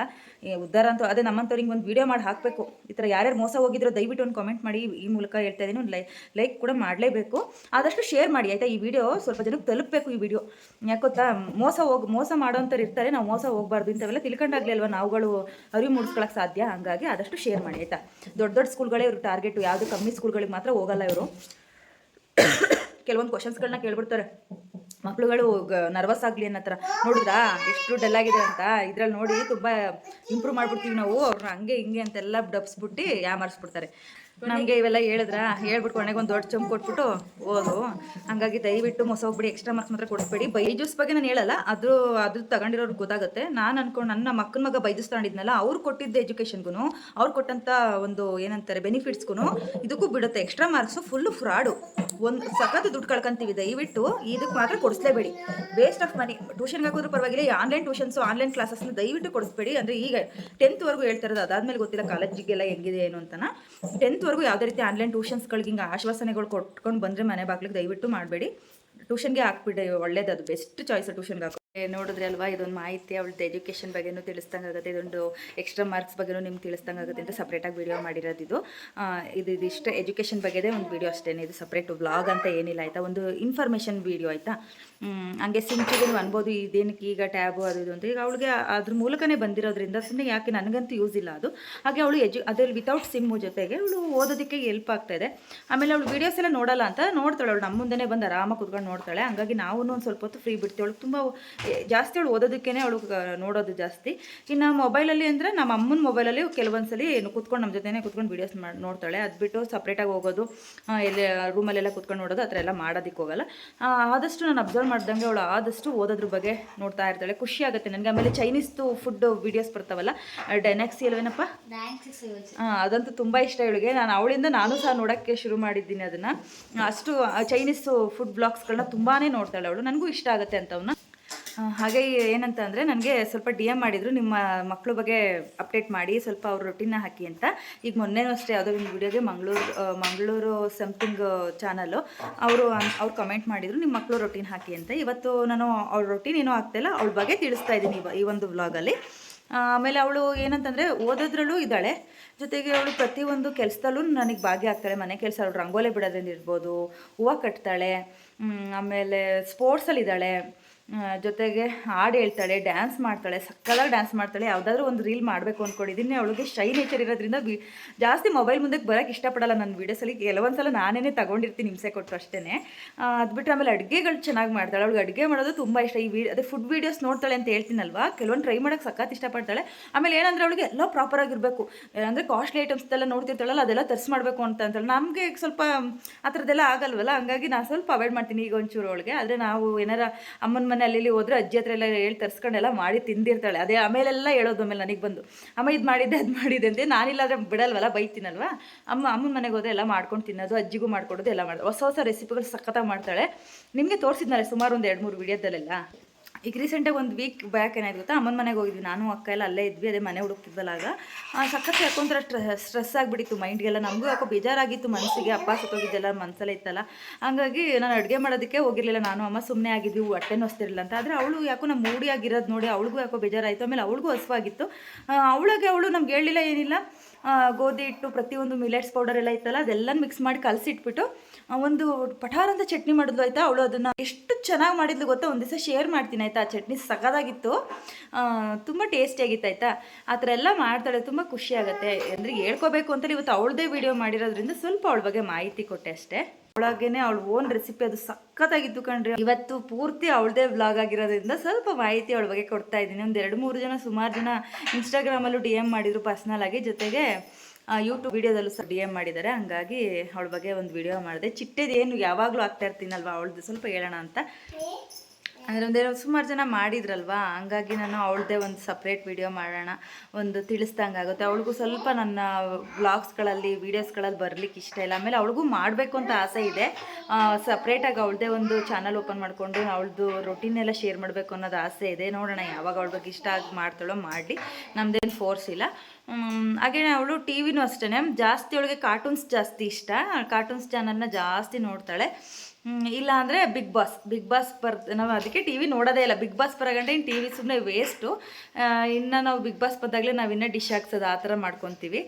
ಉದ್ದಾರ ಅಂತೂ ಅದೇ ನಮ್ಮಂಥವ್ರಿಗೆ ಒಂದು ವೀಡಿಯೋ ಮಾಡಿ ಹಾಕಬೇಕು. ಈ ಥರ ಯಾರ್ಯಾರು ಮೋಸ ಹೋಗಿದ್ರು ದಯವಿಟ್ಟು ಒಂದು ಕಾಮೆಂಟ್ ಮಾಡಿ ಈ ಮೂಲಕ ಹೇಳ್ತಾ ಇದ್ದೀನಿ. ಒಂದು ಲೈ ಲೈಕ್ ಕೂಡ ಮಾಡಲೇಬೇಕು. ಆದಷ್ಟು ಶೇರ್ ಮಾಡಿ, ಆಯಿತಾ? ಈ ವಿಡಿಯೋ ಸ್ವಲ್ಪ ಜನಕ್ಕೆ ತಲುಪಬೇಕು ಈ ವಿಡಿಯೋ ಯಾಕೊತ್ತಾ ಮೋಸ ಹೋಗಿ, ಮೋಸ ಮಾಡೋಂಥವ್ರು ಇರ್ತಾರೆ, ನಾವು ಮೋಸ ಹೋಗಬಾರ್ದು ಇಂಥವೆಲ್ಲ ತಿಳ್ಕೊಂಡಾಗ್ಲಿ ಅಲ್ವಾ? ನಾವುಗಳು ಅರಿವು ಮೂಡಿಸ್ಕೊಳಕ್ಕೆ ಸಾಧ್ಯ? ಹಾಗಾಗಿ ಆದಷ್ಟು ಶೇರ್ ಮಾಡಿ, ಆಯಿತಾ? ದೊಡ್ಡ ದೊಡ್ಡ ಸ್ಕೂಲ್ಗಳೇ ಇವರು ಟಾರ್ಗೆಟು ಯಾವುದು ಕಮ್ಮಿ ಸ್ಕೂಲ್ಗಳಿಗೆ ಮಾತ್ರ ಹೋಗಲ್ಲ ಇವರು. ಕೆಲವೊಂದು ಕ್ವಶನ್ಸ್ಗಳನ್ನ ಕೇಳ್ಬಿಡ್ತಾರೆ. ಮಕ್ಳುಗಳು ನರ್ವಸ್ ಆಗಲಿ ಅನ್ನೋ ಥರ. ನೋಡಿದ್ರಾ? ಎಷ್ಟು ಡಲ್ ಆಗಿದೆ ಅಂತ. ಇದ್ರಲ್ಲಿ ನೋಡಿ ತುಂಬ ಇಂಪ್ರೂವ್ ಮಾಡ್ಬಿಡ್ತೀವಿ ನಾವು. ಅವ್ರನ್ನ ಹಂಗೆ ಹಿಂಗೆ ಅಂತೆಲ್ಲ ಡಬ್ಸ್ಬಿಟ್ಟು ಯಾಮಾರಿಸ್ಬಿಡ್ತಾರೆ. ನಮಗೆ ಇವೆಲ್ಲ ಹೇಳಿದ್ರ? ಹೇಳ್ಬಿಟ್ಟು ಕೊನೆಗೆ ಒಂದು ದೊಡ್ಡ ಚಂಪ್ ಕೊಟ್ಬಿಟ್ಟು ಓದು. ಹಂಗಾಗಿ ದಯವಿಟ್ಟು ಮೋಸ ಹೋಗ್ಬಿಡಿ ಎಕ್ಸ್ಟ್ರಾ ಮಾರ್ಕ್ಸ್ ಮಾತ್ರ ಕೊಡಿಸ್ಬೇಡಿ. ಬೈಜೂಸ್ ಬಗ್ಗೆ ನಾನು ಹೇಳಲ್ಲ ಅದು ಅದು ತಗೊಂಡಿರೋರ್ಗೆ ಗೊತ್ತಾಗುತ್ತೆ. ನಾನು ಅನ್ಕೊಂಡು ನನ್ನ ಮಕ್ಕನ ಮಗ ಬೈಜೂಸ್ ತಗೊಂಡಿದ್ನಲ್ಲ, ಅವ್ರು ಕೊಟ್ಟಿದ್ದ ಎಜುಕೇಷನ್ಗೂ ಅವ್ರು ಕೊಟ್ಟಂಥ ಒಂದು ಏನಂತಾರೆ ಬೆನಿಫಿಟ್ಸ್ಗೂ ಇದಕ್ಕೂ ಬಿಡುತ್ತೆ. ಎಕ್ಸ್ಟ್ರಾ ಮಾರ್ಕ್ಸು ಫುಲ್ಲು ಫ್ರಾಡು ಒಂದು ಸಖತ್ ದುಡ್ಡು ಕಳ್ಕೊಂತೀವಿ, ದಯವಿಟ್ಟು ಇದಕ್ಕೆ ಮಾತ್ರ ಕೊಡಿಸ್ಲೇಬೇಡಿ. ವೇಸ್ಟ್ ಆಫ್ ಮನಿ ಟ್ಯೂಷನ್ಗೆ ಹಾಕೋದ್ರೂ ಪರವಾಗಿಲ್ಲ, ಈ ಆನ್ಲೈನ್ ಟ್ಯೂಷನ್ಸು ಆನ್ಲೈನ್ ಕ್ಲಾಸಸ್ನ ದಯವಿಟ್ಟು ಕೊಡಿಸ್ಬೇಡಿ. ಅಂದರೆ ಈಗ ಟೆಂತ್ವರೆಗೂ ಹೇಳ್ತಾ ಇರೋದು ಅದಾದಮೇಲೆ ಗೊತ್ತಿಲ್ಲ ಕಾಲೇಜಿಗೆಲ್ಲ ಹೆಂಗಿದೆ ಏನು ಅಂತನ. ಟೆಂತ್ವರೆಗೂ ಯಾವುದೇ ರೀತಿ ಆನ್ಲೈನ್ ಟ್ಯೂಷನ್ಸ್ಗಳಿಗೆ ಹಿಂಗೆ ಆಶ್ವಾಸನೆಗಳು ಕೊಟ್ಕೊಂಡು ಬಂದರೆ ಮನೆ ಬಾಗ್ಲಿಗೆ ದಯವಿಟ್ಟು ಮಾಡಬೇಡಿ. ಟ್ಯೂಷನ್ಗೆ ಹಾಕ್ಬಿಡಿ, ಒಳ್ಳೇದು, ಅದು ಬೆಸ್ಟ್ ಚಾಯ್ಸ್ ಟ್ಯೂಷನ್ಗೆ ಹಾಕೋ ನೋಡಿದ್ರಿ ಅಲ್ವಾ? ಇದೊಂದು ಮಾಹಿತಿ ಅವಳದ್ದು ಎಜುಕೇಷನ್ ಬಗ್ಗೆನೂ ತಿಳಿಸ್ದಂಗೆ ಆಗುತ್ತೆ ಇದೊಂದು ಎಕ್ಸ್ಟ್ರಾ ಮಾರ್ಕ್ಸ್ ಬಗ್ಗೆನೂ ನಿಮ್ಗೆ ತಿಳಿಸ್ದಂಗೆ ಆಗುತ್ತೆ ಅಂತ ಸಪ್ರೇಟಾಗಿ ವಿಡಿಯೋ ಮಾಡಿರೋದು ಇದು. ಇದು ಇದಿಷ್ಟು ಎಜುಕೇಷನ್ ಬಗ್ಗೆದೇ ಒಂದು ವಿಡಿಯೋ ಅಷ್ಟೇ. ಇದು ಸಪ್ರೇಟ್ ವ್ಲಾಗ್ ಅಂತ ಏನಿಲ್ಲ, ಆಯಿತಾ? ಒಂದು ಇನ್ಫಾರ್ಮೇಷನ್ ವಿಡಿಯೋ ಆಯಿತಾ? ಹಂಗೆ ಸಿಂಚಿಗೆ ನೀವು ಅನ್ಬೋದು. ಇದೇನಕ್ಕೆ ಈಗ ಟ್ಯಾಬು ಅದು ಇದು ಅಂತ. ಈಗ ಅವಳಿಗೆ ಅದ್ರ ಮೂಲಕನೇ ಬಂದಿರೋದ್ರಿಂದ ಸುಮ್ಮನೆ ಯಾಕೆ ನನಗಂತೂ ಯೂಸ್ ಇಲ್ಲ ಅದು. ಹಾಗೆ ಅವಳು ಎಜು ಅದ್ರಲ್ಲಿ ವಿತೌಟ್ ಸಿಮ್ಮು ಜೊತೆಗೆ ಅವಳು ಓದೋದಕ್ಕೆ ಹೆಲ್ಪ್ ಆಗ್ತಾ ಇದೆ. ಆಮೇಲೆ ಅವಳು ವೀಡಿಯೋಸ್ ಎಲ್ಲ ನೋಡಲ್ಲ ಅಂತ ನೋಡ್ತಾಳೆ. ಅವಳು ನಮ್ಮ ಮುಂದೆನೇ ಬಂದು ಆರಾಮಾಗಿ ಕುತ್ಕೊಂಡು ನೋಡ್ತಾಳೆ. ಹಂಗಾಗಿ ನಾವು ಒಂದು ಸ್ವಲ್ಪ ಹೊತ್ತು ಫ್ರೀ ಬಿಡ್ತೀವಿ. ಅವಳು ತುಂಬ ಜಾಸ್ತಿ ಅವಳು ಓದೋದಕ್ಕೇ ಅವಳು ನೋಡೋದು ಜಾಸ್ತಿ. ಇನ್ನು ಮೊಬೈಲಲ್ಲಿ ಅಂದರೆ ನಮ್ಮ ಅಮ್ಮನ ಮೊಬೈಲಲ್ಲಿ ಕೆಲವೊಂದ್ಸಲಿ ಏನು ಕೂತ್ಕೊಂಡು ನಮ್ಮ ಜೊತೆನೇ ಕೂತ್ಕೊಂಡು ವೀಡಿಯೋಸ್ ಮಾಡಿ ನೋಡ್ತಾಳೆ. ಅದು ಬಿಟ್ಟು ಸಪ್ರೇಟಾಗಿ ಹೋಗೋದು ಎಲ್ಲಿ ರೂಮಲ್ಲೆಲ್ಲ ಕೂತ್ಕೊಂಡು ನೋಡೋದು ಆ ಥರ ಎಲ್ಲ ಮಾಡೋದಕ್ಕೆ ಹೋಗಲ್ಲ. ಆದಷ್ಟು ನಾನು ಅಬ್ಸರ್ವ್ ಮಾಡ್ದಂಗೆ ಅವಳು ಆದಷ್ಟು ಓದೋದ್ರ ಬಗ್ಗೆ ನೋಡ್ತಾ ಇರ್ತಾಳೆ. ಖುಷಿ ಆಗುತ್ತೆ ನನಗೆ. ಆಮೇಲೆ ಚೈನೀಸ್ದು ಫುಡ್ ವೀಡಿಯೋಸ್ ಬರ್ತಾವಲ್ಲ ಡೈನಾಕ್ಸಿ ಅಲ್ವೇನಪ್ಪ ಆ, ಅದಂತೂ ತುಂಬ ಇಷ್ಟ ಇವಳಿಗೆ. ನಾನು ಅವಳಿಂದ ನಾನು ಸಹ ನೋಡೋಕ್ಕೆ ಶುರು ಮಾಡಿದ್ದೀನಿ ಅದನ್ನು. ಅಷ್ಟು ಚೈನೀಸ್ ಫುಡ್ ಬ್ಲಾಗ್ಸ್ಗಳನ್ನ ತುಂಬಾ ನೋಡ್ತಾಳೆ ಅವಳು. ನನಗೂ ಇಷ್ಟ ಆಗುತ್ತೆ ಅಂತ ಅವನ್ನ. ಹಾಗೆ ಏನಂತ ಅಂದರೆ ನನಗೆ ಸ್ವಲ್ಪ ಡಿ ಎಂ ಮಾಡಿದರು. ನಿಮ್ಮ ಮಕ್ಕಳ ಬಗ್ಗೆ ಅಪ್ಡೇಟ್ ಮಾಡಿ ಸ್ವಲ್ಪ ಅವ್ರ ರೊಟೀನ ಹಾಕಿ ಅಂತ. ಈಗ ಮೊನ್ನೆನೂ ಅಷ್ಟೇ ಯಾವುದೋ ಒಂದು ವಿಡಿಯೋಗೆ ಮಂಗಳೂರು ಮಂಗಳೂರು ಸಮಥಿಂಗ್ ಚಾನಲ್ಲು ಅವರು ಅವ್ರು ಕಮೆಂಟ್ ಮಾಡಿದರು ನಿಮ್ಮ ಮಕ್ಕಳು ರೊಟೀನ್ ಹಾಕಿ ಅಂತ. ಇವತ್ತು ನಾನು ಅವ್ರ ರೊಟೀನ್ ಏನೋ ಆಗ್ತಾಯಿಲ್ಲ ಅವಳ ಬಗ್ಗೆ ತಿಳಿಸ್ತಾ ಇದ್ದೀನಿ ಈ ಒಂದು ವ್ಲಾಗಲ್ಲಿ ಆಮೇಲೆ ಅವಳು ಏನಂತಂದರೆ ಓದೋದ್ರಲ್ಲೂ ಇದ್ದಾಳೆ. ಜೊತೆಗೆ ಅವಳು ಪ್ರತಿಯೊಂದು ಕೆಲಸದಲ್ಲೂ ನನಗೆ ಭಾಗಿಯಾಗ್ತಾಳೆ ಮನೆ ಕೆಲಸ ಅವಳು ರಂಗೋಲೆ ಬಿಡೋದ್ರಿಂದ ಇರ್ಬೋದು ಹೂವು ಕಟ್ತಾಳೆ ಆಮೇಲೆ ಸ್ಪೋರ್ಟ್ಸಲ್ಲಿ ಇದ್ದಾಳೆ ಆ, ಜೊತೆಗೆ ಹಾಡು ಹೇಳ್ತಾಳೆ ಡ್ಯಾನ್ಸ್ ಮಾಡ್ತಾಳೆ ಸಕ್ಕಲಾಗಿ ಡ್ಯಾನ್ಸ್ ಮಾಡ್ತಾಳೆ. ಯಾವುದಾದ್ರೂ ಒಂದು ರೀಲ್ ಮಾಡಬೇಕು ಅಂದ್ಕೊಂಡಿದ್ದೀನಿ ಅವಳಿಗೆ ಶೈ ನೇಚರ್ ಇರೋದ್ರಿಂದ ಜಾಸ್ತಿ ಮೊಬೈಲ್ ಮುಂದಕ್ಕೆ ಬರೋಕ್ಕೆ ಇಷ್ಟಪಡಲ್ಲ ನನ್ನ ವೀಡಿಯೋಸಲ್ಲಿ ಕೆಲವೊಂದು ಸಲ ನಾನೇ ತಗೊಂಡಿರ್ತೀನಿ ಹಿಂಸೆ ಕೊಟ್ಟರು ಅಷ್ಟೇ ಅದು ಬಿಟ್ಟರೆ ಆಮೇಲೆ ಅಡುಗೆಗಳು ಚೆನ್ನಾಗಿ ಮಾಡ್ತಾಳೆ. ಅವಳಿಗೆ ಅಡುಗೆ ಮಾಡೋದು ತುಂಬ ಇಷ್ಟ. ಈ ವೀಡಿಯೋ ಅದೇ ಫುಡ್ ವೀಡಿಯೋಸ್ ನೋಡ್ತಾಳೆ ಅಂತ ಹೇಳ್ತೀನಲ್ವಾ? ಕೆಲವೊಂದು ಟ್ರೈ ಮಾಡೋಕ್ಕೆ ಸಖತ್ ಇಷ್ಟಪಡ್ತಾಳೆ. ಆಮೇಲೆ ಏನಂದ್ರೆ ಅವಳಿಗೆ ಎಲ್ಲ ಪ್ರಾಪರ್ ಆಗಿರಬೇಕು. ಅಂದರೆ ಕಾಸ್ಟ್ಲಿ ಐಟಮ್ಸ್ ಎಲ್ಲ ನೋಡ್ತಿರ್ತಾಳಲ್ಲ, ಅದೆಲ್ಲ ತರ್ಸ್ ಮಾಡಬೇಕು ಅಂತ ಅಂತಾಳೆ. ನಮಗೆ ಸ್ವಲ್ಪ ಆ ಥರದ್ದೆಲ್ಲ ಆಗಲ್ವಲ್ಲ? ಹಂಗಾಗಿ ನಾನು ಸ್ವಲ್ಪ ಅವಾಯ್ಡ್ ಮಾಡ್ತೀನಿ ಈಗ ಒಂಚೂರು ಅವಳಿಗೆ. ಆದರೆ ನಾವು ಏನಾರ ಅಮ್ಮನ ಮನೆ ಅಲ್ಲಿ ಇಲ್ಲಿ ಹೋದ್ರೆ ಅಜ್ಜಿ ಹತ್ರ ಎಲ್ಲ ಹೇಳಿ ತರ್ಸ್ಕೊಂಡೆಲ್ಲ ಮಾಡಿ ತಿಂದಿರ್ತಾಳೆ. ಅದೇ ಆಮೇಲೆಲ್ಲ ಹೇಳೋದು ಆಮೇಲೆ ನನಗೆ ಬಂದು, ಅಮ್ಮ ಇದು ಮಾಡಿದ್ದೆ, ಅದು ಮಾಡಿದ್ದೆ ಅಂತ. ನಾನಿಲ್ಲಾದ್ರೆ ಬಿಡಲ್ವಲ್ಲ, ಬೈತೀನಲ್ವಾ? ಅಮ್ಮ, ಅಮ್ಮನ ಮನೆಗೆ ಹೋದ್ರೆ ಎಲ್ಲ ಮಾಡ್ಕೊಂಡು ತಿನ್ನೋದು, ಅಜ್ಜಿಗೂ ಮಾಡ್ಕೊಡೋದು ಎಲ್ಲ ಮಾಡೋದು. ಹೊಸ ಹೊಸ ರೆಸಿಪಿಗಳು ಸಖತ್ತಾಗಿ ಮಾಡ್ತಾಳೆ. ನಿಮಗೆ ತೋರಿಸಿದ್ನಲ್ಲ ಸುಮಾರು ಒಂದು ಎರಡು ಮೂರು ವಿಡಿಯೋದಲ್ಲೆಲ್ಲ ಈಗ ರೀಸೆಂಟಾಗಿ ಒಂದು ವೀಕ್ ಬ್ಯಾಕ್ ಏನಾಯ್ತು ಗೊತ್ತಾ? ಅಮ್ಮನ ಮನೆಗೆ ಹೋಗಿದ್ವಿ. ನಾನು, ಅಕ್ಕ ಎಲ್ಲ ಅಲ್ಲೇ ಇದ್ವಿ. ಅದೇ ಮನೆ ಹುಡುಕ್ತಿದ್ವಲ್ಲ ಆಗ. ಸಖತ್ ಯಾಕೊಂಥರ ಸ್ಟ್ರೆಸ್ ಆಗಿಬಿಟ್ಟಿತ್ತು ಮೈಂಡ್ಗೆಲ್ಲ ನಮಗೂ ಯಾಕೋ ಬೇಜಾರಾಗಿತ್ತು ಮನಸ್ಸಿಗೆ ಅಪ್ಪ ಸತ್ತೋಗಿದ್ದೆಲ್ಲ ಮನಸ್ಸಲ್ಲೇ ಇತ್ತಲ್ಲ. ಹಾಗಾಗಿ ನಾನು ಅಡುಗೆ ಮಾಡೋದಕ್ಕೆ ಹೋಗಿರಲಿಲ್ಲ. ನಾನು, ಅಮ್ಮ ಸುಮ್ಮನೆ ಆಗಿದ್ವಿ. ಹೊಟ್ಟೆ ನೋಸ್ತಿರಲಿಲ್ಲ ಅಂತ. ಆದರೆ ಅವಳು ಯಾಕೋ ನಮ್ಮ ಮೂಡಿ ಆಗಿರೋದು ನೋಡಿ ಅವಳಿಗೂ ಯಾಕೋ ಬೇಜಾರಾಯಿತು. ಆಮೇಲೆ ಅವಳಿಗೂ ಹಸುವಾಗಿತ್ತು. ಅವಳಿಗೆ ಅವಳು ನಮ್ಗೆ ಹೇಳಿಲ್ಲ ಏನಿಲ್ಲ. ಗೋಧಿ ಹಿಟ್ಟು, ಪ್ರತಿಯೊಂದು ಮಿಲೆಟ್ಸ್ ಪೌಡರ್ ಎಲ್ಲ ಇತ್ತಲ್ಲ ಅದೆಲ್ಲ ಮಿಕ್ಸ್ ಮಾಡಿ ಕಲಸಿಟ್ಬಿಟ್ಟು ಒಂದು ಪಠಾರ ಅಂತ ಚಟ್ನಿ ಮಾಡಿದ್ಲು ಆಯಿತಾ? ಅವಳು ಅದನ್ನು ಎಷ್ಟು ಚೆನ್ನಾಗಿ ಮಾಡಿದ್ಲು ಗೊತ್ತಾ? ಒಂದು ದಿವಸ ಶೇರ್ ಮಾಡ್ತೀನಿ ಆಯ್ತಾ? ಆ ಚಟ್ನಿ ಸಖತ್ತಾಗಿತ್ತು. ಆ, ತುಂಬ ಟೇಸ್ಟಿಯಾಗಿತ್ತು ಆಯ್ತಾ? ಆ ಥರ ಎಲ್ಲ ಮಾಡ್ತಾಳೆ ತುಂಬ ಖುಷಿ ಆಗುತ್ತೆ. ಅಂದರೆ ಹೇಳ್ಕೋಬೇಕು ಅಂತೇಳಿ ಇವತ್ತು ಅವಳದೇ ವಿಡಿಯೋ ಮಾಡಿರೋದ್ರಿಂದ ಸ್ವಲ್ಪ ಅವಳ ಬಗ್ಗೆ ಮಾಹಿತಿ ಕೊಟ್ಟೆ ಅಷ್ಟೇ. ಅವಳಾಗೇನೆ ಅವಳು ಓನ್ ರೆಸಿಪಿ ಅದು ಸಖತ್ತಾಗಿತ್ತು ಕಣ್ರಿ. ಇವತ್ತು ಪೂರ್ತಿ ಅವಳದೇ ವ್ಲಾಗ್ ಆಗಿರೋದ್ರಿಂದ ಸ್ವಲ್ಪ ಮಾಹಿತಿ ಅವಳ ಬಗ್ಗೆ ಕೊಡ್ತಾ ಇದ್ದೀನಿ. ಒಂದು ಎರಡು ಮೂರು ಜನ ಸುಮಾರು ಜನ ಇನ್ಸ್ಟಾಗ್ರಾಮಲ್ಲೂ ಡಿ ಎಂ ಮಾಡಿದ್ರು ಪರ್ಸ್ನಲ್ ಆಗಿ. ಜೊತೆಗೆ ಯೂಟ್ಯೂಬ್ ವಿಡಿಯೋದಲ್ಲೂ ಸಹ ಡಿ ಎಂ ಮಾಡಿದ್ದಾರೆ. ಹಂಗಾಗಿ ಅವಳ ಬಗ್ಗೆ ಒಂದು ವಿಡಿಯೋ ಮಾಡಿದೆ. ಏನು ಯಾವಾಗಲೂ ಆಗ್ತಾ ಇರ್ತೀನಲ್ವಾ? ಅವಳದ್ದು ಸ್ವಲ್ಪ ಹೇಳೋಣ ಅಂತ. ಅಂದರೆ ಒಂದೇನೋ ಸುಮಾರು ಜನ ಮಾಡಿದ್ರಲ್ವಾ? ಹಂಗಾಗಿ ನಾನು ಅವಳದೇ ಒಂದು ಸಪ್ರೇಟ್ ವಿಡಿಯೋ ಮಾಡೋಣ. ಒಂದು ತಿಳಿಸ್ದಂಗೆ ಆಗುತ್ತೆ. ಅವಳಿಗೂ ಸ್ವಲ್ಪ ನನ್ನ ವ್ಲಾಗ್ಸ್ಗಳಲ್ಲಿ ವೀಡಿಯೋಸ್ಗಳಲ್ಲಿ ಬರಲಿಕ್ಕೆ ಇಷ್ಟ ಇಲ್ಲ. ಆಮೇಲೆ ಅವಳಿಗೂ ಮಾಡಬೇಕು ಅಂತ ಆಸೆ ಇದೆ. ಸಪ್ರೇಟಾಗಿ ಅವಳದೇ ಒಂದು ಚಾನಲ್ ಓಪನ್ ಮಾಡಿಕೊಂಡು ಅವಳದು ರೊಟೀನೆಲ್ಲ ಶೇರ್ ಮಾಡಬೇಕು ಅನ್ನೋದು ಆಸೆ ಇದೆ. ನೋಡೋಣ ಯಾವಾಗ ಅವಳ ಬಗ್ಗೆ ಇಷ್ಟ ಆಗಿ ಮಾಡ್ತಾಳೋ ಮಾಡಿ ನಮ್ಮದೇನು ಫೋರ್ಸ್ ಇಲ್ಲ. ಹಾಗೆ ಅವಳು ಟಿ ವಿನೂ ಅಷ್ಟೇ ಜಾಸ್ತಿ ಅವಳಿಗೆ ಕಾರ್ಟೂನ್ಸ್ ಜಾಸ್ತಿ ಇಷ್ಟ. ಕಾರ್ಟೂನ್ಸ್ ಚಾನಲ್ನ ಜಾಸ್ತಿ ನೋಡ್ತಾಳೆ. ಇಲ್ಲ ಅಂದರೆ ಬಿಗ್ ಬಾಸ್ ಬಿಗ್ ಬಾಸ್ ಬರ್ ನಾವು ಅದಕ್ಕೆ ಟಿ ವಿ ನೋಡೋದೇ ಇಲ್ಲ. ಬಿಗ್ ಬಾಸ್ ಬರಗಂಟೆ ಇನ್ನು ಟಿ ವಿ ಸುಮ್ಮನೆ ವೇಸ್ಟು ಇನ್ನು ನಾವು ಬಿಗ್ ಬಾಸ್ ಬಂದಾಗಲೇ ನಾವು ಇನ್ನೂ ಡಿಶ್ ಹಾಕ್ಸೋದು ಆ ಥರ ಮಾಡ್ಕೊತೀವಿ.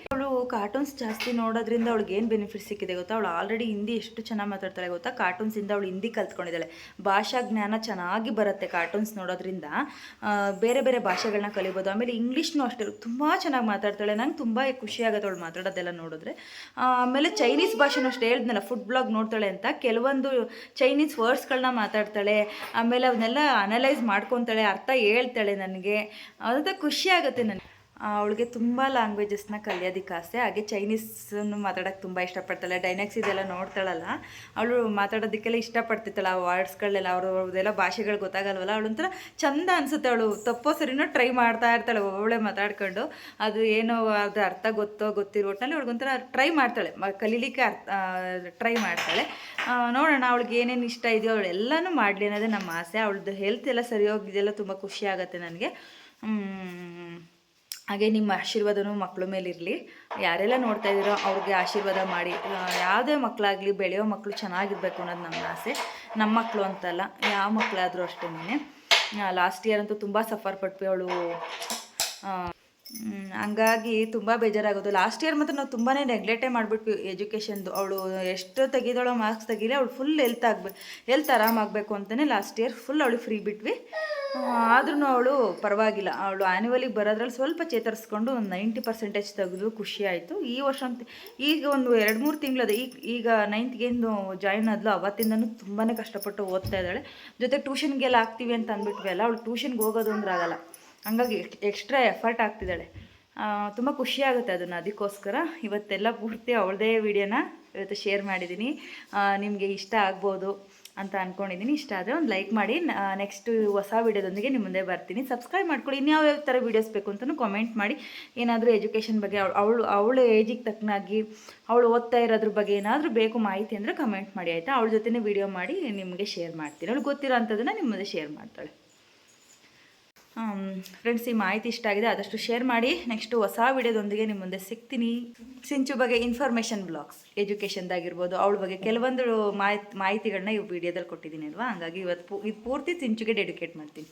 ಕಾರ್ಟೂನ್ಸ್ ಜಾಸ್ತಿ ನೋಡೋದ್ರಿಂದ ಅವಳಿಗೆ ಏನು ಬೆನಿಫಿಟ್ ಸಿಕ್ಕಿದೆ ಗೊತ್ತಾ? ಅವಳು ಆಲ್ರೆಡಿ ಹಿಂದಿ ಎಷ್ಟು ಚೆನ್ನಾಗಿ ಮಾತಾಡ್ತಾಳೆ ಗೊತ್ತಾ? ಕಾರ್ಟೂನ್ಸಿಂದ ಅವಳು ಹಿಂದಿ ಕಲ್ತ್ಕೊಂಡಿದ್ದಾಳೆ. ಭಾಷಾ ಜ್ಞಾನ ಚೆನ್ನಾಗಿ ಬರುತ್ತೆ ಕಾರ್ಟೂನ್ಸ್ ನೋಡೋದ್ರಿಂದ. ಬೇರೆ ಬೇರೆ ಭಾಷೆಗಳನ್ನ ಕಲಿಬೋದು. ಆಮೇಲೆ ಇಂಗ್ಲೀಷ್ನೂ ಅಷ್ಟೇ. ತುಂಬ ಚೆನ್ನಾಗಿ ಮಾತಾಡ್ತಾಳೆ. ನಂಗೆ ತುಂಬ ಖುಷಿ ಆಗುತ್ತೆ ಅವಳು ಮಾತಾಡೋದೆಲ್ಲ ನೋಡಿದ್ರೆ. ಆಮೇಲೆ ಚೈನೀಸ್ ಭಾಷೆನೂ ಅಷ್ಟೇ ಹೇಳ್ದನಲ್ಲ ಫುಡ್ ಬ್ಲಾಗ್ ನೋಡ್ತಾಳೆ ಅಂತ. ಕೆಲವೊಂದು ಚೈನೀಸ್ ವರ್ಡ್ಸ್ಗಳನ್ನ ಮಾತಾಡ್ತಾಳೆ. ಆಮೇಲೆ ಅವನ್ನೆಲ್ಲ ಅನಲೈಸ್ ಮಾಡ್ಕೊತಾಳೆ, ಅರ್ಥ ಹೇಳ್ತಾಳೆ ನನಗೆ. ಅದಂತ ಖುಷಿ ಆಗುತ್ತೆ ನನಗೆ. ಅವಳಿಗೆ ತುಂಬ ಲ್ಯಾಂಗ್ವೇಜಸ್ನ ಕಲಿಯೋದಕ್ಕೆ ಆಸೆ. ಹಾಗೆ ಚೈನೀಸನ್ನು ಮಾತಾಡೋಕ್ಕೆ ತುಂಬ ಇಷ್ಟಪಡ್ತಾಳೆ. ಡೈನೆಕ್ಸ್ ಇದೆಲ್ಲ ನೋಡ್ತಾಳಲ್ಲ, ಅವಳು ಮಾತಾಡೋದಕ್ಕೆಲ್ಲ ಇಷ್ಟಪಡ್ತಿತ್ತಲ್ಲ ಆ ವರ್ಡ್ಸ್ಗಳನ್ನೆಲ್ಲ ಅವರು ಅವ್ರದ್ದೆಲ್ಲ ಭಾಷೆಗಳು ಗೊತ್ತಾಗಲ್ವಲ್ಲ? ಅವಳು ಚಂದ ಅನಿಸುತ್ತೆ ಅವಳು. ತಪ್ಪೋ ಸರಿನೂ ಟ್ರೈ ಮಾಡ್ತಾ ಇರ್ತಾಳೆ ಒಬ್ಬಳೆ ಮಾತಾಡ್ಕೊಂಡು. ಅದು ಏನೋ ಅದು ಅರ್ಥ ಗೊತ್ತೋ ಗೊತ್ತಿರೋ ಒಟ್ಟಿನಲ್ಲಿ ಅವಳಿಗೊಂಥರ ಟ್ರೈ ಮಾಡ್ತಾಳೆ. ಕಲೀಲಿಕ್ಕೆ ಅರ್ಥ ಟ್ರೈ ಮಾಡ್ತಾಳೆ. ನೋಡೋಣ ಅವಳಿಗೆ ಏನೇನು ಇಷ್ಟ ಇದೆಯೋ ಅವಳು ಎಲ್ಲನೂ ಮಾಡಲಿ ಅನ್ನೋದೇ ನಮ್ಮ ಆಸೆ. ಅವಳದ್ದು ಹೆಲ್ತ್ ಎಲ್ಲ ಸರಿ ಹೋಗಿದೆಲ್ಲ ತುಂಬ ಖುಷಿ ಆಗುತ್ತೆ ನನಗೆ. ಹಾಗೆ ನಿಮ್ಮ ಆಶೀರ್ವಾದನೂ ಮಕ್ಕಳ ಮೇಲಿರಲಿ ಯಾರೆಲ್ಲ ನೋಡ್ತಾ ಇದ್ದೀರೋ ಅವ್ರಿಗೆ ಆಶೀರ್ವಾದ ಮಾಡಿ. ಯಾವುದೇ ಮಕ್ಕಳಾಗಲಿ ಬೆಳೆಯೋ ಮಕ್ಕಳು ಚೆನ್ನಾಗಿರಬೇಕು ಅನ್ನೋದು ನನ್ನ ಆಸೆ. ನಮ್ಮ ಮಕ್ಕಳು ಅಂತಲ್ಲ, ಯಾವ ಮಕ್ಕಳಾದರೂ ಅಷ್ಟೇ ಲಾಸ್ಟ್ ಇಯರ್ ಅಂತೂ ತುಂಬ ಸಫರ್ ಪಟ್ವಿ ಅವಳು. ಹಂಗಾಗಿ ತುಂಬ ಬೇಜಾರಾಗೋದು. ಲಾಸ್ಟ್ ಇಯರ್ ಮಾತ್ರ ನಾವು ತುಂಬಾ ನೆಗ್ಲೆಕ್ಟೇ ಮಾಡಿಬಿಟ್ವಿ ಎಜುಕೇಷನ್ದು ಅವಳು ಎಷ್ಟು ತೆಗೆದೋಳೋ ಮಾರ್ಕ್ಸ್ ತೆಗೀಲಿ, ಅವಳು ಫುಲ್ ಹೆಲ್ತ್ ಆಗಬೇಕು ಹೆಲ್ತ್ ಆರಾಮಾಗಬೇಕು ಅಂತಲೇ ಲಾಸ್ಟ್ ಇಯರ್ ಫುಲ್ ಅವಳು ಫ್ರೀ ಬಿಟ್ವಿ. ಆದ್ರೂ ಅವಳು ಪರವಾಗಿಲ್ಲ. ಅವಳು ಆ್ಯನ್ಯುವಲಿಗೆ ಬರೋದ್ರಲ್ಲಿ ಸ್ವಲ್ಪ ಚೇತರಿಸ್ಕೊಂಡು ಒಂದು ನೈಂಟಿ ಪರ್ಸೆಂಟೇಜ್ ತೆಗೆದು ಖುಷಿ ಆಯಿತು. ಈ ವರ್ಷ ಅಂತ, ಈಗ ಒಂದು ಎರಡು ಮೂರು ತಿಂಗಳದ, ಈಗ ಈಗ ನೈನ್ತ್ಗೇನು ಜಾಯಿನ್ ಆದ್ಲು, ಅವತ್ತಿಂದನೂ ತುಂಬಾ ಕಷ್ಟಪಟ್ಟು ಓದ್ತಾ ಇದ್ದಾಳೆ. ಜೊತೆ ಟ್ಯೂಷನ್ಗೆಲ್ಲ ಆಗ್ತೀವಿ ಅಂತ ಅಂದ್ಬಿಟ್ವಿ ಅಲ್ಲ, ಅವಳು ಟ್ಯೂಷನ್ಗೆ ಹೋಗೋದು ಅಂದ್ರೆ ಆಗಲ್ಲ. ಹಂಗಾಗಿ ಎಕ್ಸ್ಟ್ರಾ ಎಫರ್ಟ್ ಆಗ್ತಿದ್ದಾಳೆ ತುಂಬ ಖುಷಿ ಆಗುತ್ತೆ ಅದನ್ನು ಅದಕ್ಕೋಸ್ಕರ. ಇವತ್ತೆಲ್ಲ ಪೂರ್ತಿ ಅವಳದೇ ವಿಡಿಯೋನ ಇವತ್ತು ಶೇರ್ ಮಾಡಿದ್ದೀನಿ ನಿಮಗೆ ಇಷ್ಟ ಆಗ್ಬೋದು. ಅಂತ ಅಂದ್ಕೊಂಡಿದ್ದೀನಿ ಇಷ್ಟ ಆದರೆ ಒಂದು ಲೈಕ್ ಮಾಡಿ. ನೆಕ್ಸ್ಟ್ ಹೊಸ ವಿಡಿಯೋದೊಂದಿಗೆ ನಿಮ್ಮ ಮುಂದೆ ಬರ್ತೀನಿ. ಸಬ್ಸ್ಕ್ರೈಬ್ ಮಾಡ್ಕೊಳ್ಳಿ. ಇನ್ಯಾವ ಯಾವ ಥರ ವೀಡಿಯೋಸ್ ಬೇಕು ಅಂತಲೂ ಕಾಮೆಂಟ್ ಮಾಡಿ. ಏನಾದರೂ ಎಜುಕೇಷನ್ ಬಗ್ಗೆ ಅವಳು ಅವಳು, ಅವಳ ಏಜಿಗೆ ತಕ್ಕನಾಗಿ, ಅವಳು ಓದ್ತಾ ಇರೋದ್ರ ಬಗ್ಗೆ ಏನಾದರೂ ಬೇಕು ಮಾಹಿತಿ ಅಂದರೆ ಕಮೆಂಟ್ ಮಾಡಿ, ಆಯಿತಾ? ಅವಳ ಜೊತೆನೇ ವಿಡಿಯೋ ಮಾಡಿ ನಿಮಗೆ ಶೇರ್ ಮಾಡ್ತೀನಿ. ಅವಳು ಗೊತ್ತಿರೋ ಅಂಥದ್ದನ್ನು ನಿಮ್ಮ ಮುಂದೆ ಶೇರ್ ಮಾಡ್ತಾಳೆ. ಫ್ರೆಂಡ್ಸ್ ಈ ಮಾಹಿತಿ ಇಷ್ಟ ಆಗಿದೆ, ಆದಷ್ಟು ಶೇರ್ ಮಾಡಿ. ನೆಕ್ಸ್ಟ್ ಹೊಸ ವಿಡಿಯೋದೊಂದಿಗೆ ನಿಮ್ಮ ಮುಂದೆ ಸಿಗ್ತೀನಿ. ಸಿಂಚು ಬಗ್ಗೆ ಇನ್ಫಾರ್ಮೇಷನ್ ಬ್ಲಾಗ್ಸ್ ಎಜುಕೇಷನ್ದಾಗಿರ್ಬೋದು ಅವಳ ಬಗ್ಗೆ ಕೆಲವೊಂದು ಮಾಹಿತಿ ಮಾಹಿತಿಗಳನ್ನ ಈ ವಿಡಿಯೋದಲ್ಲಿ ಕೊಟ್ಟಿದ್ದೀನಿ ಅಲ್ವಾ? ಹಾಗಾಗಿ ಇವತ್ತು ಇದು ಪೂರ್ತಿ ಸಿಂಚುಗೆ ಡೆಡಿಕೇಟ್ ಮಾಡ್ತೀನಿ.